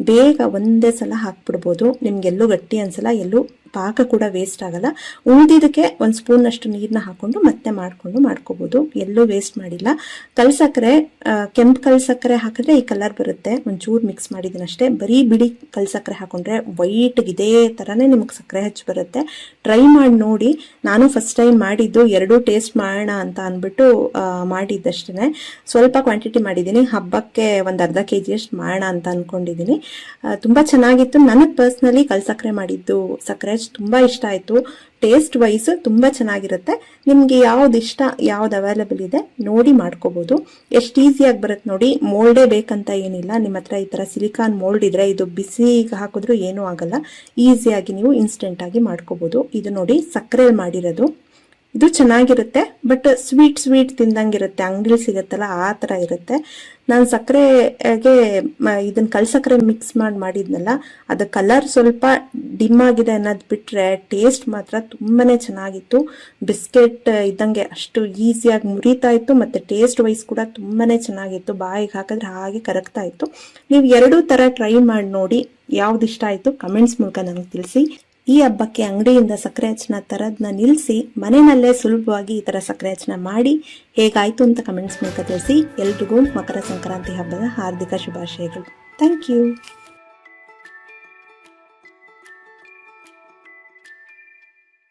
ಬೇಗ ಒಂದೇ ಸಲ ಹಾಕ್ಬಿಡ್ಬೋದು. ನಿಮ್ಗೆಲ್ಲೂ ಗಟ್ಟಿ ಅನ್ಸಲ್ಲ, ಎಲ್ಲೂ ಪಾಕ ಕೂಡ ವೇಸ್ಟ್ ಆಗಲ್ಲ. ಉಳಿದಿದ್ದಕ್ಕೆ ಒಂದು ಸ್ಪೂನಷ್ಟು ನೀರನ್ನ ಹಾಕೊಂಡು ಮತ್ತೆ ಮಾಡಿಕೊಂಡು ಮಾಡ್ಕೋಬೋದು. ಎಲ್ಲೂ ವೇಸ್ಟ್ ಮಾಡಿಲ್ಲ. ಕಲ್ಸಕ್ಕರೆ ಕೆಂಪು ಕಲ್ಸಕ್ಕರೆ ಹಾಕಿದ್ರೆ ಈ ಕಲರ್ ಬರುತ್ತೆ. ಒಂಚೂರು ಮಿಕ್ಸ್ ಮಾಡಿದ್ದೀನಿ ಅಷ್ಟೇ. ಬರೀ ಬಿಡಿ ಕಲ್ ಸಕ್ಕರೆ ಹಾಕೊಂಡ್ರೆ ವೈಟ್ಗೆ ಇದೇ ಥರನೇ ನಿಮಗೆ ಸಕ್ಕರೆ ಹಚ್ಚಿ ಬರುತ್ತೆ. ಟ್ರೈ ಮಾಡಿ ನೋಡಿ. ನಾನು ಫಸ್ಟ್ ಟೈಮ್ ಮಾಡಿದ್ದು. ಎರಡೂ ಟೇಸ್ಟ್ ಮಾಡೋಣ ಅಂತ ಅಂದ್ಬಿಟ್ಟು ಮಾಡಿದ್ದಷ್ಟೇ ಸ್ವಲ್ಪ ಕ್ವಾಂಟಿಟಿ ಮಾಡಿದ್ದೀನಿ ಹಬ್ಬಕ್ಕೆ ಒಂದು ಅರ್ಧ ಕೆ ಜಿಯಷ್ಟು ಮಾಡೋಣ ಅಂತ ಅಂದ್ಕೊಂಡಿದ್ದೀನಿ ತುಂಬ ಚೆನ್ನಾಗಿತ್ತು. ನನಗೆ ಪರ್ಸ್ನಲಿ ಕಲ್ಸಕ್ಕರೆ ಮಾಡಿದ್ದು ಸಕ್ಕರೆ ತುಂಬ ಇಷ್ಟ ಆಯಿತು. ಟೇಸ್ಟ್ ವೈಸ್ ತುಂಬ ಚೆನ್ನಾಗಿರುತ್ತೆ. ನಿಮಗೆ ಯಾವ್ದು ಇಷ್ಟ, ಯಾವ್ದು ಅವೈಲಬಲ್ ಇದೆ, ನೋಡಿ ಮಾಡ್ಕೋಬಹುದು ಎಷ್ಟು ಈಸಿಯಾಗಿ ಬರುತ್ತೆ ನೋಡಿ. ಮೋಲ್ಡೇ ಬೇಕಂತ ಏನಿಲ್ಲ. ನಿಮ್ಮ ಹತ್ರ ಈ ತರ ಸಿಲಿಕಾನ್ ಮೋಲ್ಡ್ ಇದ್ರೆ ಇದು ಬಿಸಿಗೆ ಹಾಕಿದ್ರು ಏನೂ ಆಗಲ್ಲ. ಈಸಿಯಾಗಿ ನೀವು ಇನ್ಸ್ಟೆಂಟಾಗಿ ಮಾಡ್ಕೋಬೋದು. ಇದು ನೋಡಿ ಸಕ್ಕರೆಯಲ್ಲಿ ಮಾಡಿರೋದು. ಇದು ಚೆನ್ನಾಗಿರುತ್ತೆ ಬಟ್ ಸ್ವೀಟ್ ಸ್ವೀಟ್ ತಿಂದಂಗಿರುತ್ತೆ. ಅಂಗಡಿಲಿ ಸಿಗುತ್ತಲ್ಲ, ಆ ಥರ ಇರುತ್ತೆ. ನಾನು ಸಕ್ಕರೆಗೆ ಇದನ್ನ ಕಲ್ ಸಕ್ಕರೆ ಮಿಕ್ಸ್ ಮಾಡಿ ಮಾಡಿದ್ನಲ್ಲ, ಅದು ಕಲರ್ ಸ್ವಲ್ಪ ಡಿಮ್ ಆಗಿದೆ ಅನ್ನೋದು ಬಿಟ್ಟರೆ ಟೇಸ್ಟ್ ಮಾತ್ರ ತುಂಬಾನೇ ಚೆನ್ನಾಗಿತ್ತು. ಬಿಸ್ಕೆಟ್ ಇದ್ದಂಗೆ ಅಷ್ಟು ಈಸಿಯಾಗಿ ಮುರಿತಾ ಇತ್ತು, ಮತ್ತು ಟೇಸ್ಟ್ ವೈಸ್ ಕೂಡ ತುಂಬಾನೇ ಚೆನ್ನಾಗಿತ್ತು. ಬಾಯಿಗೆ ಹಾಕಿದ್ರೆ ಹಾಗೆ ಕರಗ್ತಾ ಇತ್ತು. ನೀವು ಎರಡೂ ಥರ ಟ್ರೈ ಮಾಡಿ ನೋಡಿ, ಯಾವ್ದು ಇಷ್ಟ ಆಯಿತು ಕಮೆಂಟ್ಸ್ ಮೂಲಕ ನನಗೆ ತಿಳಿಸಿ. ಈ ಹಬ್ಬಕ್ಕೆ ಅಂಗಡಿಯಿಂದ ಸಕ್ಕರೆ ಹಚ್ಚನ ತರೋದನ್ನ ನಿಲ್ಲಿಸಿ ಮನೆಯಲ್ಲೇ ಸುಲಭವಾಗಿ ಈ ಥರ ಸಕ್ಕರೆ ಹಚ್ಚನ ಮಾಡಿ ಹೇಗಾಯಿತು ಅಂತ ಕಮೆಂಟ್ಸ್ ಮೂಲಕ ತಿಳಿಸಿ. ಎಲ್ರಿಗೂ ಮಕರ ಸಂಕ್ರಾಂತಿ ಹಬ್ಬದ ಹಾರ್ದಿಕ ಶುಭಾಶಯಗಳು. Thank you